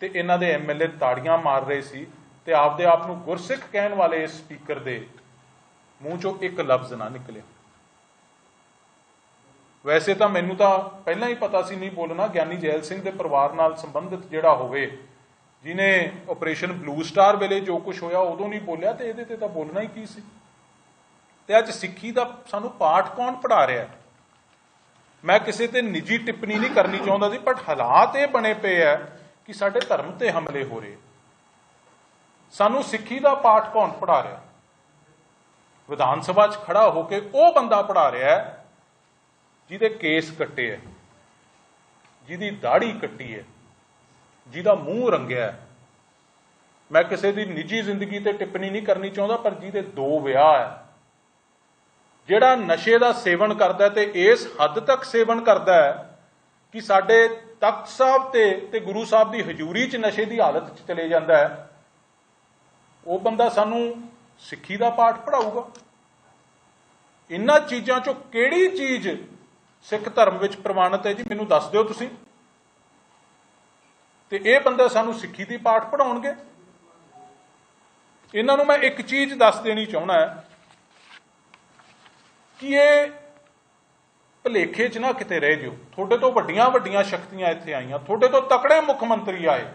ਤੇ ਇਹਨਾਂ ਦੇ ਐਮਐਲਏ ਤਾੜੀਆਂ ਮਾਰ ਰਹੇ ਸੀ ਤੇ ਆਪਦੇ ਆਪ ਨੂੰ ਗੁਰਸਿੱਖ ਕਹਿਣ ਵਾਲੇ ਸਪੀਕਰ ਦੇ ਮੂੰਹ ਚੋਂ ਇੱਕ ਲਫ਼ਜ਼ ਨਾ ਨਿਕਲਿਆ। ਵੈਸੇ ਤਾਂ ਮੈਨੂੰ ਤਾਂ ਪਹਿਲਾਂ ਹੀ ਪਤਾ ਸੀ ਨਹੀਂ ਬੋਲਣਾ, ਗਿਆਨੀ ਜੈਲ ਸਿੰਘ ਦੇ ਪਰਿਵਾਰ ਨਾਲ ਸੰਬੰਧਿਤ ਜਿਹੜਾ ਹੋਵੇ ਜਿਨੇ ਆਪਰੇਸ਼ਨ ਬਲੂ ਸਟਾਰ ਵੇਲੇ ਜੋ ਕੁਝ ਹੋਇਆ ਉਦੋਂ ਨਹੀਂ ਬੋਲਿਆ ਤੇ ਇਹਦੇ ਤੇ ਤਾਂ ਬੋਲਣਾ ਹੀ ਕੀ ਸੀ? ਤੇ ਅੱਜ ਸਿੱਖੀ ਦਾ ਸਾਨੂੰ ਪਾਠ ਕੌਣ ਪੜਾ ਰਿਹਾ ਹੈ? ਮੈਂ ਕਿਸੇ ਤੇ ਨਿੱਜੀ ਟਿੱਪਣੀ ਨਹੀਂ ਕਰਨੀ ਚਾਹੁੰਦਾ ਸੀ ਬਟ ਹਾਲਾਤ ਇਹ ਬਣੇ ਪਏ ਆ ਕਿ ਸਾਡੇ ਧਰਮ ਤੇ ਹਮਲੇ ਹੋ ਰਹੇ। ਸਾਨੂੰ ਸਿੱਖੀ ਦਾ ਪਾਠ ਕੌਣ ਪੜਾ ਰਿਹਾ? ਵਿਧਾਨ ਸਭਾ 'ਚ ਖੜਾ ਹੋ ਕੇ ਉਹ ਬੰਦਾ ਪੜਾ ਰਿਹਾ ਹੈ ਜਿਹਦੇ ਕੇਸ ਕੱਟੇ ਹੈ ਜਿਹਦੀ ਦਾੜੀ ਕੱਟੀ ਹੈ ਜਿਹਦਾ ਮੂੰਹ ਰੰਗਿਆ ਮੈਂ ਕਿਸੇ ਦੀ ਨਿੱਜੀ ਜ਼ਿੰਦਗੀ ਤੇ ਟਿੱਪਣੀ ਨਹੀਂ ਕਰਨੀ ਚਾਹੁੰਦਾ, ਪਰ ਜਿਹਦੇ ਦੋ ਵਿਆਹ ਹੈ ਜਿਹੜਾ ਨਸ਼ੇ ਦਾ ਸੇਵਨ ਕਰਦਾ ਤੇ ਇਸ ਹੱਦ ਤੱਕ ਸੇਵਨ ਕਰਦਾ ਕਿ ਸਾਡੇ ਤਖਤ ਸਾਹਿਬ ਤੇ ਤੇ ਗੁਰੂ ਸਾਹਿਬ ਦੀ ਹਜ਼ੂਰੀ 'ਚ ਨਸ਼ੇ ਦੀ ਹਾਲਤ 'ਚ ਚਲੇ ਜਾਂਦਾ ਹੈ ਉਹ ਬੰਦਾ ਸਾਨੂੰ ਸਿੱਖੀ ਦਾ ਪਾਠ ਪੜਾਊਗਾ ਇਹਨਾਂ ਚੀਜ਼ਾਂ 'ਚੋਂ ਕਿਹੜੀ ਚੀਜ਼ ਸਿੱਖ ਧਰਮ ਵਿੱਚ ਪ੍ਰਮਾਣਿਤ ਹੈ ਜੀ, ਮੈਨੂੰ ਦੱਸ ਦਿਓ ਤੁਸੀਂ। ਤੇ ਇਹ ਬੰਦੇ ਸਾਨੂੰ ਸਿੱਖੀ ਦੀ ਪਾਠ ਪੜਾਉਣਗੇ ਇਹਨਾਂ ਨੂੰ ਮੈਂ ਇੱਕ ਚੀਜ਼ ਦੱਸ ਦੇਣੀ ਚਾਹੁੰਦਾ ਹੈ ਕਿ ਇਹ ਭਲੇਖੇ 'ਚ ਨਾ ਕਿਤੇ ਰਹਿ ਜਿਓ। ਤੁਹਾਡੇ ਤੋਂ ਵੱਡੀਆਂ ਵੱਡੀਆਂ ਸ਼ਕਤੀਆਂ ਇੱਥੇ ਆਈਆਂ। ਤੁਹਾਡੇ ਤੋਂ ਤਕੜੇ ਮੁੱਖ ਮੰਤਰੀ ਆਏ।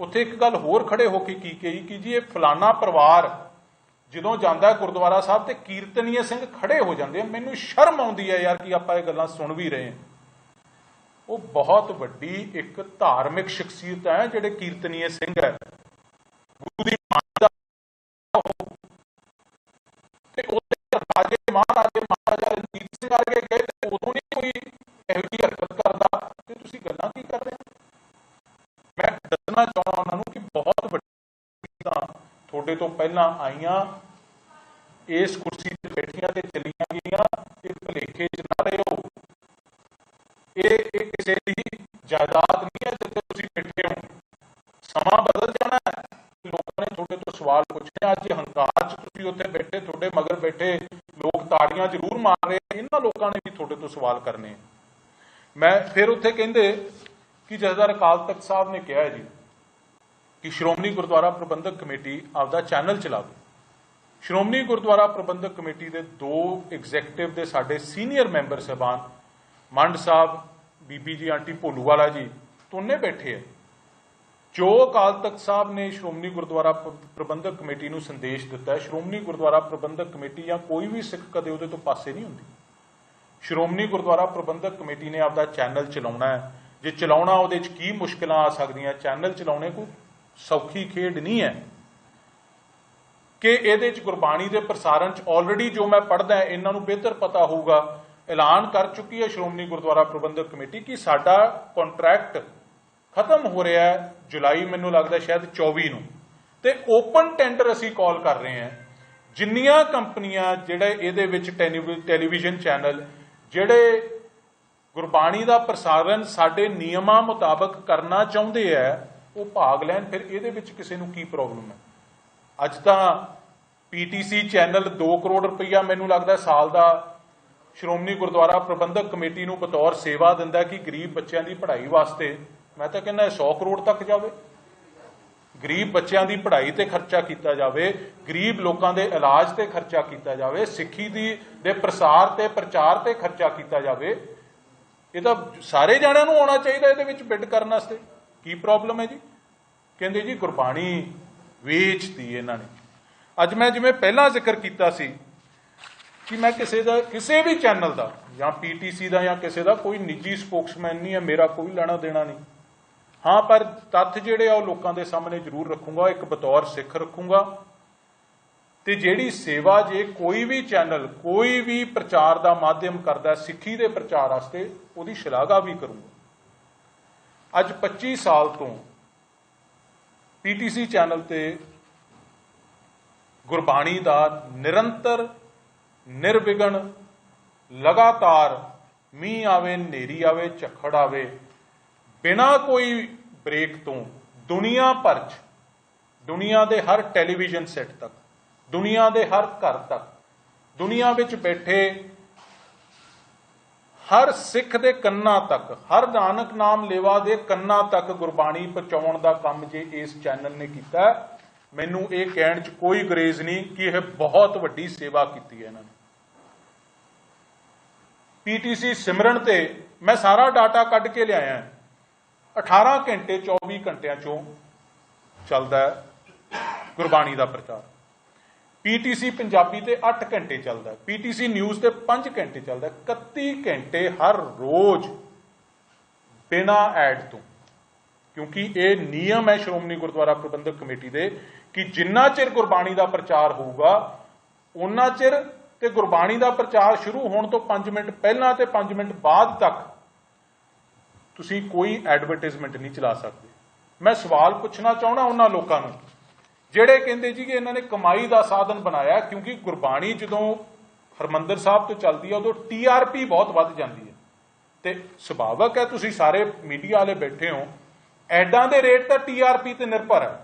ਉੱਥੇ ਇੱਕ ਗੱਲ ਹੋਰ ਖੜੇ ਹੋ ਕੇ ਕੀ ਕਹੀ ਕਿ ਜੀ, ਇਹ ਫਲਾਨਾ ਪਰਿਵਾਰ ਜਦੋਂ ਜਾਂਦਾ ਗੁਰਦੁਆਰਾ ਸਾਹਿਬ ਤੇ ਕੀਰਤਨੀਏ ਸਿੰਘ ਖੜੇ ਹੋ ਜਾਂਦੇ ਆ, ਮੈਨੂੰ ਸ਼ਰਮ ਆਉਂਦੀ ਹੈ ਯਾਰ ਕਿ ਆਪਾਂ ਇਹ ਗੱਲਾਂ ਸੁਣ ਵੀ ਰਹੇ ਹਾਂ। ਉਹ ਬਹੁਤ ਵੱਡੀ ਇੱਕ ਧਾਰਮਿਕ ਸ਼ਖਸੀਅਤ ਹੈ ਜਿਹੜੇ ਕੀਰਤਨੀਏ ਸਿੰਘ ਹੈ। ਗੁਰੂ ਦੀ ਬਾਣੀ ਤੇ ਉਹਦੇ ਰਾਜੇ ਮਹਾਰਾਜੇ ਮਹਾਰਾਜਾ ਰਣਜੀਤ ਸਿੰਘ ਵਰਗੇ ਗਏ ਤੇ ਉਦੋਂ ਨਹੀਂ ਕੋਈ ਇਹੋ ਜਿਹੀ ਹਰਕਤ ਕਰਦਾ। ਤੇ ਤੁਸੀਂ ਗੱਲਾਂ ਕੀ ਕਰ ਰਹੇ ਮੈਂ ਦੱਸਣਾ ਚਾਹੁੰਦਾ ਉਹਨਾਂ ਨੂੰ ਕਿ ਬਹੁਤ ਵੱਡੀ ਤਾਂ ਤੁਹਾਡੇ ਤੋਂ ਪਹਿਲਾਂ ਆਈਆਂ, ਇਸ ਕੁਰਸੀ ਤੇ ਬੈਠੀਆਂ ਤੇ ਚਲੀਆਂ ਗਈਆਂ, ਇਹ ਭਲੇਖੇ ਚ ਨਾ ਰਹੋ ਇਹ ਇਹ ਕਿਸੇ ਦੀ ਜਾਇਦਾਦ ਨਹੀਂ ਹੈ ਜਿੱਥੇ ਤੁਸੀਂ ਬੈਠੇ ਹੋ। ਸਮਾਂ ਬਦਲ ਜਾਣਾ ਹੈ। ਲੋਕਾਂ ਨੇ ਤੁਹਾਡੇ ਤੋਂ ਸਵਾਲ ਪੁੱਛਣੇ ਅੱਜ ਹੰਕਾਰ ਚ ਤੁਸੀਂ ਉੱਥੇ ਬੈਠੇ, ਤੁਹਾਡੇ ਮਗਰ ਬੈਠੇ, ਲੋਕ ਤਾੜੀਆਂ ਜ਼ਰੂਰ ਮਾਰ ਰਹੇ ਇਹਨਾਂ ਲੋਕਾਂ ਨੇ ਵੀ ਤੁਹਾਡੇ ਤੋਂ ਸਵਾਲ ਕਰਨੇ। ਮੈਂ ਫਿਰ ਉੱਥੇ ਕਹਿੰਦੇ ਕਿ ਜਥੇਦਾਰ ਅਕਾਲ ਤਖਤ ਸਾਹਿਬ ਨੇ ਕਿਹਾ ਹੈ ਜੀ ਕਿ ਸ਼੍ਰੋਮਣੀ ਗੁਰਦੁਆਰਾ ਪ੍ਰਬੰਧਕ ਕਮੇਟੀ ਆਪਦਾ ਚੈਨਲ ਚਲਾਵੇ। ਸ਼੍ਰੋਮਣੀ ਗੁਰਦੁਆਰਾ ਪ੍ਰਬੰਧਕ ਕਮੇਟੀ ਦੇ ਦੋ ਐਗਜ਼ੈਕਟਿਵ ਦੇ ਸਾਡੇ ਸੀਨੀਅਰ ਮੈਂਬਰ ਸਹਿਬਾਨ, ਮੰਡ ਸਾਹਿਬ, ਬੀਬੀ ਜੀ, ਆਂਟੀ ਭੋਲੂਵਾਲਾ ਜੀ, ਦੋਨੇ ਬੈਠੇ ਹੈ ਜੋ ਅਕਾਲ ਤਖਤ ਸਾਹਿਬ ਨੇ ਸ਼੍ਰੋਮਣੀ ਗੁਰਦੁਆਰਾ ਪ੍ਰਬੰਧਕ ਕਮੇਟੀ ਨੂੰ ਸੰਦੇਸ਼ ਦਿੱਤਾ ਹੈ ਸ਼੍ਰੋਮਣੀ ਗੁਰਦੁਆਰਾ ਪ੍ਰਬੰਧਕ ਕਮੇਟੀ ਜਾਂ ਕੋਈ ਵੀ ਸਿੱਖ ਕਦੇ ਉਹਦੇ ਤੋਂ ਪਾਸੇ ਨਹੀਂ ਹੁੰਦੀ। ਸ਼੍ਰੋਮਣੀ ਗੁਰਦੁਆਰਾ ਪ੍ਰਬੰਧਕ ਕਮੇਟੀ ਨੇ ਆਪਦਾ ਚੈਨਲ ਚਲਾਉਣਾ ਹੈ। ਜੇ ਚਲਾਉਣਾ ਉਹਦੇ 'ਚ ਕੀ ਮੁਸ਼ਕਲਾਂ ਆ ਸਕਦੀਆਂ, ਚੈਨਲ ਚਲਾਉਣੇ ਕੋਈ ਸੌਖੀ ਖੇਡ ਨਹੀਂ ਹੈ। ਕਿ ਇਹਦੇ 'ਚ ਗੁਰਬਾਣੀ ਦੇ ਪ੍ਰਸਾਰਣ 'ਚ ਆਲਰੇਡੀ ਜੋ ਮੈਂ ਪੜ੍ਹਦਾ ਇਹਨਾਂ ਨੂੰ ਬਿਹਤਰ ਪਤਾ ਹੋਊਗਾ। ਐਲਾਨ ਕਰ ਚੁੱਕੀ ਹੈ ਸ਼੍ਰੋਮਣੀ ਗੁਰਦੁਆਰਾ ਪ੍ਰਬੰਧਕ ਕਮੇਟੀ ਕਿ ਸਾਡਾ ਕੰਟਰੈਕਟ ਖਤਮ ਹੋ ਰਿਹਾ ਹੈ ਜੁਲਾਈ, ਮੈਨੂੰ ਲੱਗਦਾ ਸ਼ਾਇਦ 24 ਨੂੰ। ਤੇ ਓਪਨ ਟੈਂਡਰ ਅਸੀਂ ਕਾਲ ਕਰ ਰਹੇ ਹਾਂ। ਜਿੰਨੀਆਂ ਕੰਪਨੀਆਂ ਜਿਹੜੇ ਇਹਦੇ ਵਿੱਚ ਟੈਲੀਵਿ- ਟੈਲੀਵਿਜ਼ਨ ਚੈਨਲ ਜਿਹੜੇ ਗੁਰਬਾਣੀ ਦਾ ਪ੍ਰਸਾਰਣ ਸਾਡੇ ਨਿਯਮਾਂ ਮੁਤਾਬਕ ਕਰਨਾ ਚਾਹੁੰਦੇ ਆ ਉਹ ਭਾਗ ਲੈਣ, ਫਿਰ ਇਹਦੇ ਵਿੱਚ ਕਿਸੇ ਨੂੰ ਕੀ ਪ੍ਰੋਬਲਮ ਹੈ? ਅੱਜ ਤਾਂ ਪੀਟੀਸੀ ਚੈਨਲ 2 ਕਰੋੜ ਰੁਪਈਆ ਮੈਨੂੰ ਲੱਗਦਾ ਸਾਲ ਦਾ ਸ਼੍ਰੋਮਣੀ ਗੁਰਦੁਆਰਾ ਪ੍ਰਬੰਧਕ ਕਮੇਟੀ ਨੂੰ ਬਤੌਰ ਸੇਵਾ ਦਿੰਦਾ ਕਿ ਗਰੀਬ ਬੱਚਿਆਂ ਦੀ ਪੜ੍ਹਾਈ ਵਾਸਤੇ। ਮੈਂ ਤਾਂ ਕਹਿੰਦਾ ਇਹ 100 ਕਰੋੜ ਤੱਕ ਜਾਵੇ। ਗਰੀਬ ਬੱਚਿਆਂ ਦੀ ਪੜ੍ਹਾਈ ਤੇ ਖਰਚਾ ਕੀਤਾ ਜਾਵੇ, ਗਰੀਬ ਲੋਕਾਂ ਦੇ ਇਲਾਜ ਤੇ ਖਰਚਾ ਕੀਤਾ ਜਾਵੇ, ਸਿੱਖੀ ਦੀ ਦੇ ਪ੍ਰਸਾਰ ਤੇ ਪ੍ਰਚਾਰ ਤੇ ਖਰਚਾ ਕੀਤਾ ਜਾਵੇ। ਇਹ ਤਾਂ ਸਾਰੇ ਜਾਣਿਆਂ ਨੂੰ ਆਉਣਾ ਚਾਹੀਦਾ ਇਹਦੇ ਵਿੱਚ ਬਿੱਡ ਕਰਨ ਵਾਸਤੇ। ਕੀ ਪ੍ਰੋਬਲਮ ਹੈ ਜੀ? ਕਹਿੰਦੇ ਜੀ, ਗੁਰਬਾਣੀ ਵੇਚਤੀ ਇਹਨਾਂ ਨੇ। ਅੱਜ ਮੈਂ ਜਿਵੇਂ ਪਹਿਲਾਂ ਜ਼ਿਕਰ ਕੀਤਾ ਸੀ ਕਿ ਮੈਂ ਕਿਸੇ ਦਾ, ਕਿਸੇ ਵੀ ਚੈਨਲ ਦਾ, ਜਾਂ ਪੀਟੀਸੀ ਦਾ, ਜਾਂ ਕਿਸੇ ਦਾ ਕੋਈ ਨਿੱਜੀ ਸਪੋਕਸਮੈਨ ਨਹੀਂ ਹੈ, ਮੇਰਾ ਕੋਈ ਲੈਣਾ ਦੇਣਾ ਨਹੀਂ। ਹਾਂ, ਪਰ ਤੱਥ ਜਿਹੜੇ ਆ ਉਹ ਲੋਕਾਂ ਦੇ ਸਾਹਮਣੇ ਜ਼ਰੂਰ ਰੱਖੂੰਗਾ, ਇੱਕ ਬਤੌਰ ਸਿੱਖ ਰੱਖੂੰਗਾ। ਤੇ ਜਿਹੜੀ ਸੇਵਾ ਜੇ ਕੋਈ ਵੀ ਚੈਨਲ ਕੋਈ ਵੀ ਪ੍ਰਚਾਰ ਦਾ ਮਾਧਿਅਮ ਕਰਦਾ, ਸਿੱਖੀ ਦੇ ਪ੍ਰਚਾਰ ਵਾਸਤੇ ਉਹਦੀ ਸ਼ਲਾਘਾ ਵੀ ਕਰੂੰਗਾ। ਅੱਜ 25 ਸਾਲ ਤੋਂ ਪੀਟੀਸੀ ਚੈਨਲ ਤੇ ਗੁਰਬਾਣੀ ਦਾ ਨਿਰੰਤਰ, ਨਿਰਵਿਘਨ, ਲਗਾਤਾਰ ਮੀਂਹ ਆਵੇ, ਹਨੇਰੀ ਆਵੇ, ਝੱਖੜ ਆਵੇ, ਬਿਨਾਂ ਕੋਈ ਬ੍ਰੇਕ ਤੋਂ ਦੁਨੀਆ ਭਰ 'ਚ, ਦੁਨੀਆ ਦੇ ਹਰ ਟੈਲੀਵਿਜ਼ਨ ਸੈੱਟ ਤੱਕ, ਦੁਨੀਆ ਦੇ ਹਰ ਘਰ ਤੱਕ, ਦੁਨੀਆ ਵਿੱਚ ਬੈਠੇ ਹਰ ਸਿੱਖ ਦੇ ਕੰਨਾਂ ਤੱਕ, ਹਰ ਨਾਨਕ ਨਾਮ ਲੇਵਾ ਦੇ ਕੰਨਾਂ ਤੱਕ ਗੁਰਬਾਣੀ ਪਹੁੰਚਾਉਣ ਦਾ ਕੰਮ ਜੇ ਇਸ ਚੈਨਲ ਨੇ ਕੀਤਾ ਮੈਨੂੰ ਇਹ ਕਹਿਣ 'ਚ ਕੋਈ ਗਰੇਜ਼ ਨਹੀਂ ਕਿ ਇਹ ਬਹੁਤ ਵੱਡੀ ਸੇਵਾ ਕੀਤੀ ਹੈ ਇਹਨਾਂ ਨੇ। ਪੀਟੀਸੀ ਸਿਮਰਨ ਤੇ ਮੈਂ ਸਾਰਾ ਡਾਟਾ ਕੱਢ ਕੇ ਲਿਆਇਆ 18 ਘੰਟੇ 24 ਘੰਟਿਆਂ ਚੋਂ ਚੱਲਦਾ ਗੁਰਬਾਣੀ ਦਾ ਪ੍ਰਚਾਰ। ਪੀਟੀਸੀ ਪੰਜਾਬੀ ਤੇ 8 ਘੰਟੇ ਚੱਲਦਾ ਪੀਟੀਸੀ ਨਿਊਜ਼ ਤੇ 5 ਘੰਟੇ ਚੱਲਦਾ 31 ਘੰਟੇ ਹਰ ਰੋਜ਼ ਬਿਨਾਂ ਐਡ ਤੋਂ। ਕਿਉਂਕਿ ਇਹ ਨਿਯਮ ਹੈ ਸ਼੍ਰੋਮਣੀ ਗੁਰਦੁਆਰਾ ਪ੍ਰਬੰਧਕ ਕਮੇਟੀ ਦੇ ਕਿ ਜਿੰਨਾ ਚਿਰ ਗੁਰਬਾਣੀ ਦਾ ਪ੍ਰਚਾਰ ਹੋਊਗਾ ਉਹਨਾਂ ਚਿਰ ਤੇ ਗੁਰਬਾਣੀ ਦਾ ਪ੍ਰਚਾਰ ਸ਼ੁਰੂ ਹੋਣ ਤੋਂ 5 ਮਿੰਟ ਪਹਿਲਾਂ ਤੇ 5 ਮਿੰਟ ਬਾਅਦ ਤੱਕ ਤੁਸੀਂ ਕੋਈ ਐਡਵਰਟਾਈਜ਼ਮੈਂਟ ਨਹੀਂ ਚਲਾ ਸਕਦੇ। ਮੈਂ ਸਵਾਲ ਪੁੱਛਣਾ ਚਾਹਣਾ ਉਹਨਾਂ ਲੋਕਾਂ ਨੂੰ ਜਿਹੜੇ ਕਹਿੰਦੇ ਜੀ ਕਿ ਇਹਨਾਂ ਨੇ ਕਮਾਈ ਦਾ ਸਾਧਨ ਬਣਾਇਆ, ਕਿਉਂਕਿ ਗੁਰਬਾਣੀ ਜਦੋਂ ਹਰਮੰਦਰ ਸਾਹਿਬ ਤੋਂ ਚੱਲਦੀ ਹੈ ਉਦੋਂ ਟੀਆਰਪੀ ਬਹੁਤ ਵੱਧ ਜਾਂਦੀ ਹੈ ਤੇ ਸੁਭਾਵਕ ਹੈ, ਤੁਸੀਂ ਸਾਰੇ ਮੀਡੀਆ ਵਾਲੇ ਬੈਠੇ ਹੋ, ਐਡਾਂ ਦੇ ਰੇਟ ਤਾਂ ਟੀਆਰਪੀ ਤੇ ਨਿਰਭਰ ਹੈ।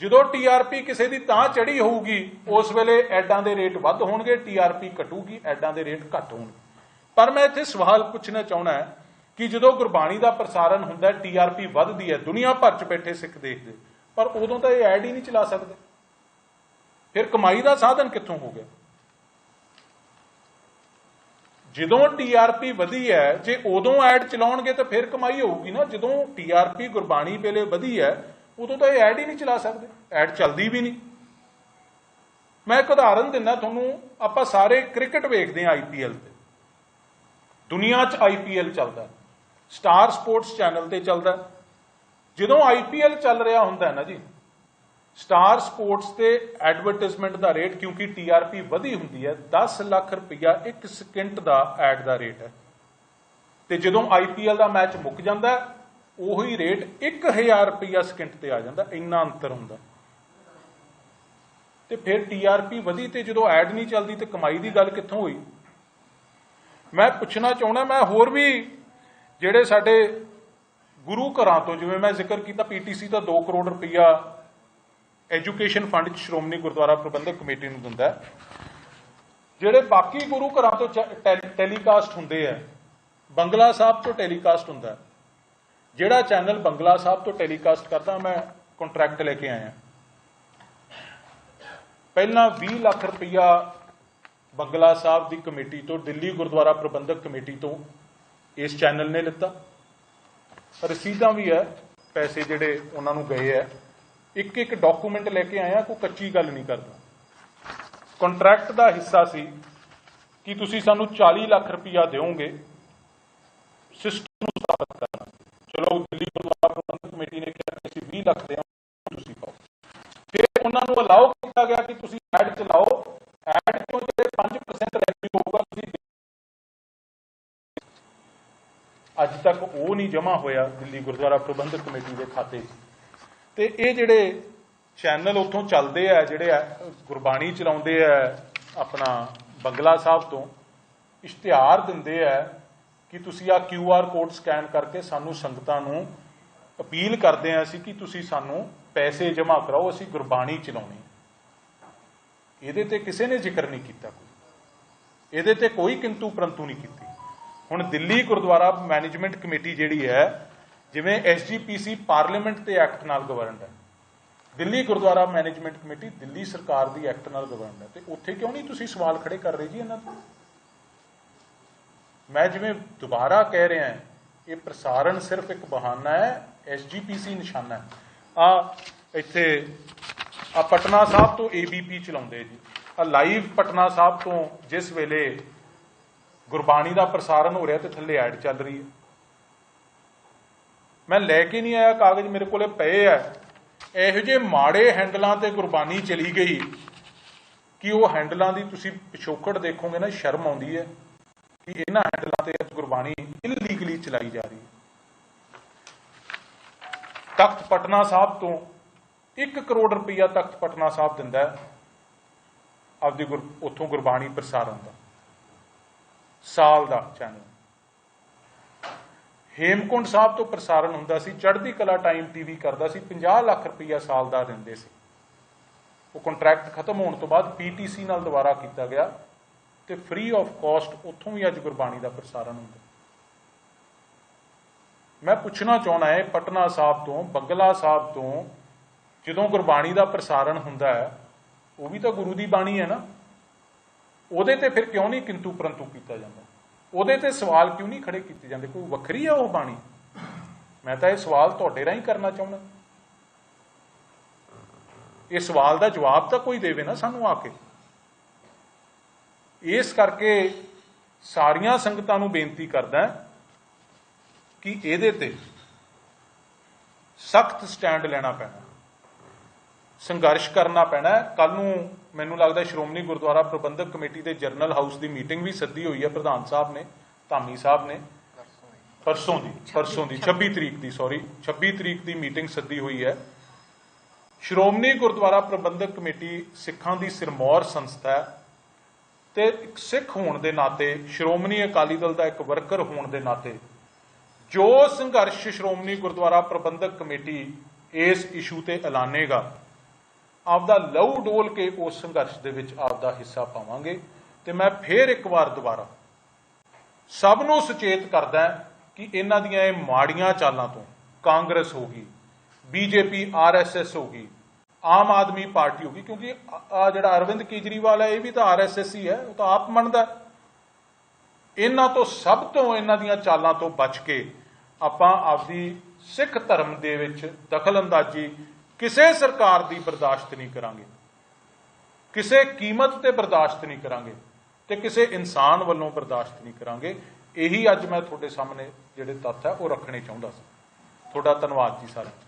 ਜਦੋਂ ਟੀਆਰਪੀ ਕਿਸੇ ਦੀ ਤਾਂ ਚੜੀ ਹੋਊਗੀ, ਉਸ ਵੇਲੇ ਐਡਾਂ ਦੇ ਰੇਟ ਵੱਧ ਹੋਣਗੇ ਟੀਆਰਪੀ ਘਟੂਗੀ, ਐਡਾਂ ਦੇ ਰੇਟ ਘੱਟ ਹੋਣਗੇ। ਪਰ ਮੈਂ ਇੱਥੇ ਸਵਾਲ ਪੁੱਛਣਾ ਚਾਹਣਾ ਹੈ ਕਿ ਜਦੋਂ ਗੁਰਬਾਣੀ ਦਾ ਪ੍ਰਸਾਰਣ ਹੁੰਦਾ ਟੀਆਰਪੀ ਵੱਧਦੀ ਹੈ, ਦੁਨੀਆ ਭਰ ਚ ਬੈਠੇ ਸਿੱਖ ਦੇਖਦੇ। ਪਰ ਉਦੋਂ ਤਾਂ ਇਹ ਐਡ ਹੀ ਨਹੀਂ ਚਲਾ ਸਕਦੇ। ਫਿਰ ਕਮਾਈ ਦਾ ਸਾਧਨ ਕਿੱਥੋਂ ਹੋ ਗਿਆ? ਜਦੋਂ ਟੀਆਰਪੀ ਵਧੀ ਹੈ, ਜੇ ਉਦੋਂ ਐਡ ਚਲਾਉਣਗੇ ਤਾਂ ਫਿਰ ਕਮਾਈ ਹੋਊਗੀ ਨਾ। ਜਦੋਂ ਟੀਆਰਪੀ ਗੁਰਬਾਣੀ ਵੇਲੇ ਵਧੀ ਹੈ, ਉਦੋਂ ਤਾਂ ਇਹ ਐਡ ਹੀ ਨਹੀਂ ਚਲਾ ਸਕਦੇ। ਐਡ ਚੱਲਦੀ ਵੀ ਨਹੀਂ। ਮੈਂ ਇੱਕ ਉਦਾਹਰਨ ਦਿੰਦਾ ਤੁਹਾਨੂੰ। ਆਪਾਂ ਸਾਰੇ ਕ੍ਰਿਕਟ ਵੇਖਦੇ ਹਾਂ ਆਈਪੀਐਲ ਤੇ। ਦੁਨੀਆ 'ਚ ਆਈਪੀਐਲ ਚੱਲਦਾ। ਸਟਾਰ ਸਪੋਰਟਸ ਚੈਨਲ ਤੇ ਚੱਲਦਾ। ਜਦੋਂ ਆਈਪੀਐਲ ਚੱਲ ਰਿਹਾ ਹੁੰਦਾ ਨਾ ਜੀ, ਸਟਾਰ ਸਪੋਰਟਸ ਤੇ ਐਡਵਰਟਾਈਜ਼ਮੈਂਟ ਦਾ ਰੇਟ ਕਿਉਂਕਿ ਟੀਆਰਪੀ ਵਧੀ ਹੁੰਦੀ ਹੈ 10 ਲੱਖ ਰੁਪਇਆ 1 ਸਕਿੰਟ ਦਾ ਐਡ ਦਾ ਰੇਟ ਹੈ। ਤੇ ਜਦੋਂ ਆਈਪੀਐਲ ਦਾ ਮੈਚ ਮੁੱਕ ਜਾਂਦਾ ਉਹੀ ਰੇਟ 1000 ਰੁਪਇਆ ਸਕਿੰਟ ਤੇ ਆ ਜਾਂਦਾ, ਇੰਨਾ ਅੰਤਰ ਹੁੰਦਾ ਤੇ ਫਿਰ ਟੀਆਰਪੀ ਵਧੀ ਤੇ ਜਦੋਂ ਐਡ ਨਹੀਂ ਚੱਲਦੀ ਤੇ ਕਮਾਈ ਦੀ ਗੱਲ ਕਿੱਥੋਂ ਹੋਈ? ਮੈਂ ਪੁੱਛਣਾ ਚਾਹੁੰਦਾ, ਮੈਂ ਹੋਰ ਵੀ ਜਿਹੜੇ ਸਾਡੇ ਗੁਰੂ ਘਰਾਂ ਤੋਂ, ਜਿਵੇਂ ਮੈਂ ਜ਼ਿਕਰ ਕੀਤਾ, ਪੀਟੀਸੀ ਦਾ 2 ਕਰੋੜ ਰੁਪਈਆ ਐਜੂਕੇਸ਼ਨ ਫੰਡ ਚ ਸ਼੍ਰੋਮਣੀ ਗੁਰਦੁਆਰਾ ਪ੍ਰਬੰਧਕ ਕਮੇਟੀ ਨੂੰ ਦਿੰਦਾ ਜਿਹੜੇ ਬਾਕੀ ਗੁਰੂ ਘਰਾਂ ਤੋਂ ਚ- ਟੈ- ਟੈਲੀਕਾਸਟ ਹੁੰਦੇ ਆ, ਬੰਗਲਾ ਸਾਹਿਬ ਤੋਂ ਟੈਲੀਕਾਸਟ ਹੁੰਦਾ ਜਿਹੜਾ ਚੈਨਲ ਬੰਗਲਾ ਸਾਹਿਬ ਤੋਂ ਟੈਲੀਕਾਸਟ ਕਰਦਾ, ਮੈਂ ਕੰਟਰੈਕਟ ਲੈ ਕੇ ਆਇਆ। ਪਹਿਲਾਂ 20 ਲੱਖ ਰੁਪਈਆ ਬੰਗਲਾ ਸਾਹਿਬ ਦੀ ਕਮੇਟੀ ਤੋਂ, ਦਿੱਲੀ ਗੁਰਦੁਆਰਾ ਪ੍ਰਬੰਧਕ ਕਮੇਟੀ ਤੋਂ ਇਸ ਚੈਨਲ ਨੇ ਲਿੱਤਾ। ਰਸੀਦਾਂ ਵੀ ਹੈ, ਪੈਸੇ ਜਿਹੜੇ ਉਹਨਾਂ ਨੂੰ ਗਏ ਹੈ। ਇੱਕ ਇੱਕ ਡਾਕੂਮੈਂਟ ਲੈ ਕੇ ਆਇਆ, ਕੋਈ ਕੱਚੀ ਗੱਲ ਨਹੀਂ ਕਰਦਾ। ਕੰਟਰੈਕਟ ਦਾ ਹਿੱਸਾ ਸੀ ਕਿ ਤੁਸੀਂ ਸਾਨੂੰ 40 ਲੱਖ ਰੁਪਇਆ ਦਿਓਗੇ। ਸਿਸਟਮ ਨੂੰ ਸਾਬਤ ਕਰਨਾ। ਚਲੋ, ਦਿੱਲੀ ਗੁਰਦੁਆਰਾ ਪ੍ਰਬੰਧਕ ਕਮੇਟੀ ਨੇ ਕਿਹਾ ਕਿ ਅਸੀਂ 20 ਲੱਖ ਦੇਵਾਂਗੇ ਤੁਸੀਂ ਪਾਓ। ਫਿਰ ਉਹਨਾਂ ਨੂੰ ਅਲਾਉ ਕੀਤਾ ਗਿਆ ਕਿ ਤੁਸੀਂ ਐਡ ਚਲਾਓ ਐਡ ਤੋਂ ਜਿਹੜੇ 5% ਰੈਵਨਿਊ ਹੋਊਗਾ ਤੁਸੀਂ ਅੱਜ ਤੱਕ ਉਹ ਨਹੀਂ ਜਮ੍ਹਾਂ ਹੋਇਆ ਦਿੱਲੀ ਗੁਰਦੁਆਰਾ ਪ੍ਰਬੰਧਕ ਕਮੇਟੀ ਦੇ ਖਾਤੇ 'ਚ। ਤੇ ਇਹ ਜਿਹੜੇ ਚੈਨਲ ਉੱਥੋਂ ਚੱਲਦੇ ਆ, ਜਿਹੜੇ ਗੁਰਬਾਣੀ ਚਲਾਉਂਦੇ ਆ, ਆਪਣਾ ਬੰਗਲਾ ਸਾਹਿਬ ਤੋਂ, ਇਸ਼ਤਿਹਾਰ ਦਿੰਦੇ ਆ ਕਿ ਤੁਸੀਂ ਆ ਕਿਊ ਆਰ ਕੋਡ ਸਕੈਨ ਕਰਕੇ ਸਾਨੂੰ ਸੰਗਤਾਂ ਨੂੰ ਅਪੀਲ ਕਰਦੇ ਆ ਅਸੀਂ ਕਿ ਤੁਸੀਂ ਸਾਨੂੰ ਪੈਸੇ ਜਮ੍ਹਾਂ ਕਰਾਓ, ਅਸੀਂ ਗੁਰਬਾਣੀ ਚਲਾਉਣੀ। ਇਹਦੇ ਤੇ ਕਿਸੇ ਨੇ ਜ਼ਿਕਰ ਨਹੀਂ ਕੀਤਾ ਕੋਈ। ਇਹਦੇ ਤੇ ਕੋਈ ਕਿੰਤੂ ਪਰੰਤੂ ਨਹੀਂ ਕੀਤੀ। ਹੁਣ ਦਿੱਲੀ ਗੁਰਦੁਆਰਾ ਮੈਨੇਜਮੈਂਟ ਕਮੇਟੀ ਜਿਹੜੀ ਹੈ, ਜਿਵੇਂ ਐਸਜੀਪੀਸੀ ਪਾਰਲੀਮੈਂਟ ਤੇ ਐਕਟ ਨਾਲ ਗਵਰਨਡ ਹੈ। ਦਿੱਲੀ ਗੁਰਦੁਆਰਾ ਮੈਨੇਜਮੈਂਟ ਕਮੇਟੀ ਦਿੱਲੀ ਸਰਕਾਰ ਦੀ ਐਕਟ ਨਾਲ ਗਵਰਨਡ ਹੈ। ਤੇ ਉੱਥੇ ਕਿਉਂ ਨਹੀਂ ਤੁਸੀਂ ਸਵਾਲ ਖੜੇ ਕਰ ਰਹੇ ਜੀ ਇਹਨਾਂ ਤੋਂ? ਮੈਂ ਜਿਵੇਂ ਦੁਬਾਰਾ ਕਹਿ ਰਿਹਾ ਇਹ ਪ੍ਰਸਾਰਣ ਸਿਰਫ ਇੱਕ ਬਹਾਨਾ ਹੈ ਐਸਜੀਪੀਸੀ ਨਿਸ਼ਾਨਾ ਹੈ। ਆ ਇੱਥੇ, ਆ ਪਟਨਾ ਸਾਹਿਬ ਤੋਂ ਏਬੀਪੀ ਚਲਾਉਂਦੇ ਜੀ। ਆ ਲਾਈਵ ਪਟਨਾ ਸਾਹਿਬ ਤੋਂ ਜਿਸ ਵੇਲੇ ਗੁਰਬਾਣੀ ਦਾ ਪ੍ਰਸਾਰਣ ਹੋ ਰਿਹਾ ਤੇ ਥੱਲੇ ਐਡ ਚੱਲ ਰਹੀ ਹੈ। ਮੈਂ ਲੈ ਕੇ ਨਹੀਂ ਆਇਆ, ਕਾਗਜ਼ ਮੇਰੇ ਕੋਲੇ ਪਏ ਆ। ਇਹੋ ਜਿਹੇ ਮਾੜੇ ਹੈਂਡਲਾਂ ਤੇ ਗੁਰਬਾਣੀ ਚਲੀ ਗਈ ਕਿ ਉਹ ਹੈਂਡਲਾਂ ਦੀ ਤੁਸੀਂ ਪਿਛੋਕੜ ਦੇਖੋਗੇ ਨਾ, ਸ਼ਰਮ ਆਉਂਦੀ ਹੈ ਕਿ ਇਹਨਾਂ ਹੈਂਡਲਾਂ ਤੇ ਗੁਰਬਾਣੀ ਇਲੀਗਲੀ ਚਲਾਈ ਜਾ ਰਹੀ ਹੈ। ਤਖਤ ਪਟਨਾ ਸਾਹਿਬ ਤੋਂ 1 ਕਰੋੜ ਰੁਪਈਆ ਤਖਤ ਪਟਨਾ ਸਾਹਿਬ ਦਿੰਦਾ ਹੈ। ਆਪਦੀ ਗੁਰ ਉੱਥੋਂ ਗੁਰਬਾਣੀ ਪ੍ਰਸਾਰਣ ਦਾ। ਸਾਲ ਦਾ ਚੈਨਲ। ਹੇਮਕੁੰਡ ਸਾਹਿਬ ਤੋਂ ਪ੍ਰਸਾਰਣ ਹੁੰਦਾ ਸੀ, ਚੜ੍ਹਦੀ ਕਲਾ ਟਾਈਮ ਟੀਵੀ ਕਰਦਾ ਸੀ 50 ਲੱਖ ਰੁਪਈਆ ਸਾਲ ਦਾ ਦਿੰਦੇ ਸੀ। ਉਹ ਕੰਟਰੈਕਟ ਖਤਮ ਹੋਣ ਤੋਂ ਬਾਅਦ ਪੀਟੀਸੀ ਨਾਲ ਦੁਬਾਰਾ ਕੀਤਾ ਗਿਆ ਤੇ ਫ੍ਰੀ ਆਫ ਕਾਸਟ ਉੱਥੋਂ ਵੀ ਅੱਜ ਗੁਰਬਾਣੀ ਦਾ ਪ੍ਰਸਾਰਣ ਹੁੰਦਾ। ਮੈਂ ਪੁੱਛਣਾ ਚਾਹੁੰਦਾ ਹੈ ਪਟਨਾ ਸਾਹਿਬ ਤੋਂ, ਬੰਗਲਾ ਸਾਹਿਬ ਤੋਂ ਜਦੋਂ ਗੁਰਬਾਣੀ ਦਾ ਪ੍ਰਸਾਰਣ ਹੁੰਦਾ ਹੈ, ਉਹ ਵੀ ਤਾਂ ਗੁਰੂ ਦੀ ਬਾਣੀ ਹੈ ਨਾ। ਉਹਦੇ ਤੇ ਫਿਰ ਕਿਉਂ ਨਹੀਂ ਕਿੰਤੂ ਪਰੰਤੂ ਕੀਤਾ ਜਾਂਦਾ? ਉਹਦੇ ਤੇ ਸਵਾਲ ਕਿਉਂ ਨਹੀਂ ਖੜੇ ਕੀਤੇ ਜਾਂਦੇ? ਕੋਈ ਵੱਖਰੀ ਆ ਉਹ ਬਾਣੀ? ਮੈਂ ਤਾਂ ਇਹ ਸਵਾਲ ਤੁਹਾਡੇ ਰਾਹੀਂ ਕਰਨਾ ਚਾਹੁੰਦਾ। ਇਹ ਸਵਾਲ ਦਾ ਜਵਾਬ ਤਾਂ ਕੋਈ ਦੇਵੇ ਨਾ ਸਾਨੂੰ ਆ ਕੇ। ਇਸ ਕਰਕੇ ਸਾਰੀਆਂ ਸੰਗਤਾਂ ਨੂੰ ਬੇਨਤੀ ਕਰਦਾ ਕਿ ਇਹਦੇ ਤੇ ਸਖਤ ਸਟੈਂਡ ਲੈਣਾ ਪੈਣਾ। ਸੰਘਰਸ਼ ਕਰਨਾ ਪੈਣਾ। ਕੱਲ ਨੂੰ ਮੈਨੂੰ ਲੱਗਦਾ ਸ਼੍ਰੋਮਣੀ ਗੁਰਦੁਆਰਾ ਪ੍ਰਬੰਧਕ ਕਮੇਟੀ ਦੇ ਜਰਨਲ ਹਾਊਸ ਦੀ ਮੀਟਿੰਗ ਵੀ ਸੱਦੀ ਹੋਈ ਹੈ, ਪ੍ਰਧਾਨ ਸਾਹਿਬ ਨੇ, ਧਾਮੀ ਸਾਹਿਬ ਨੇ। ਪਰਸੋਂ ਦੀ ਪਰਸੋਂ ਦੀ 26 ਤਰੀਕ ਦੀ ਸੌਰੀ 26 ਤਰੀਕ ਦੀ ਮੀਟਿੰਗ ਸੱਦੀ ਹੋਈ ਹੈ। ਸ਼੍ਰੋਮਣੀ ਗੁਰਦੁਆਰਾ ਪ੍ਰਬੰਧਕ ਕਮੇਟੀ ਸਿੱਖਾਂ ਦੀ ਸਿਰਮੌਰ ਸੰਸਥਾ ਹੈ ਤੇ ਇੱਕ ਸਿੱਖ ਹੋਣ ਦੇ ਨਾਤੇ, ਸ਼੍ਰੋਮਣੀ ਅਕਾਲੀ ਦਲ ਦਾ ਇੱਕ ਵਰਕਰ ਹੋਣ ਦੇ ਨਾਤੇ, ਜੋ ਸੰਘਰਸ਼ ਸ਼੍ਰੋਮਣੀ ਗੁਰਦੁਆਰਾ ਪ੍ਰਬੰਧਕ ਕਮੇਟੀ ਇਸ ਇਸ਼ੂ ਤੇ ਐਲਾਨੇਗਾ। ਆਪਦਾ ਲਹੂ ਡੋਲ ਕੇ ਉਸ ਸੰਘਰਸ਼ ਦੇ ਵਿੱਚ ਆਪਦਾ ਹਿੱਸਾ ਪਾਵਾਂਗੇ ਤੇ ਮੈਂ ਫੇਰ ਇੱਕ ਵਾਰ ਦੁਬਾਰਾ ਸਭ ਨੂੰ ਸੁਚੇਤ ਕਰਦਾ ਕਿ ਇਹਨਾਂ ਦੀਆਂ ਇਹ ਮਾੜੀਆਂ ਚਾਲਾਂ ਤੋਂ ਕਾਂਗਰਸ ਹੋਗੀ ਬੀਜੇਪੀ ਆਰਐਸਐਸ ਹੋਗੀ ਆਮ ਆਦਮੀ ਪਾਰਟੀ ਹੋਗੀ ਕਿਉਂਕਿ ਆ ਜਿਹੜਾ ਅਰਵਿੰਦ ਕੇਜਰੀਵਾਲ ਹੈ, ਇਹ ਵੀ ਤਾਂ ਆਰਐਸਐਸ ਹੀ ਹੈ, ਉਹ ਤਾਂ ਆਪ ਮੰਨਦਾ ਇਹਨਾਂ ਤੋਂ ਸਭ ਤੋਂ ਇਹਨਾਂ ਦੀਆਂ ਚਾਲਾਂ ਤੋਂ ਬਚ ਕੇ ਆਪਾਂ ਆਪਦੀ ਸਿੱਖ ਧਰਮ ਦੇ ਵਿੱਚ ਦਖਲਅੰਦਾਜ਼ੀ ਕਿਸੇ ਸਰਕਾਰ ਦੀ ਬਰਦਾਸ਼ਤ ਨਹੀਂ ਕਰਾਂਗੇ। ਕਿਸੇ ਕੀਮਤ ਤੇ ਬਰਦਾਸ਼ਤ ਨਹੀਂ ਕਰਾਂਗੇ ਤੇ ਕਿਸੇ ਇਨਸਾਨ ਵੱਲੋਂ ਬਰਦਾਸ਼ਤ ਨਹੀਂ ਕਰਾਂਗੇ। ਇਹੀ ਅੱਜ ਮੈਂ ਤੁਹਾਡੇ ਸਾਹਮਣੇ ਜਿਹੜੇ ਤੱਥ ਹੈ ਉਹ ਰੱਖਣੇ ਚਾਹੁੰਦਾ ਸੀ। ਤੁਹਾਡਾ ਧੰਨਵਾਦ ਜੀ ਸਾਰਿਆਂ ਦਾ।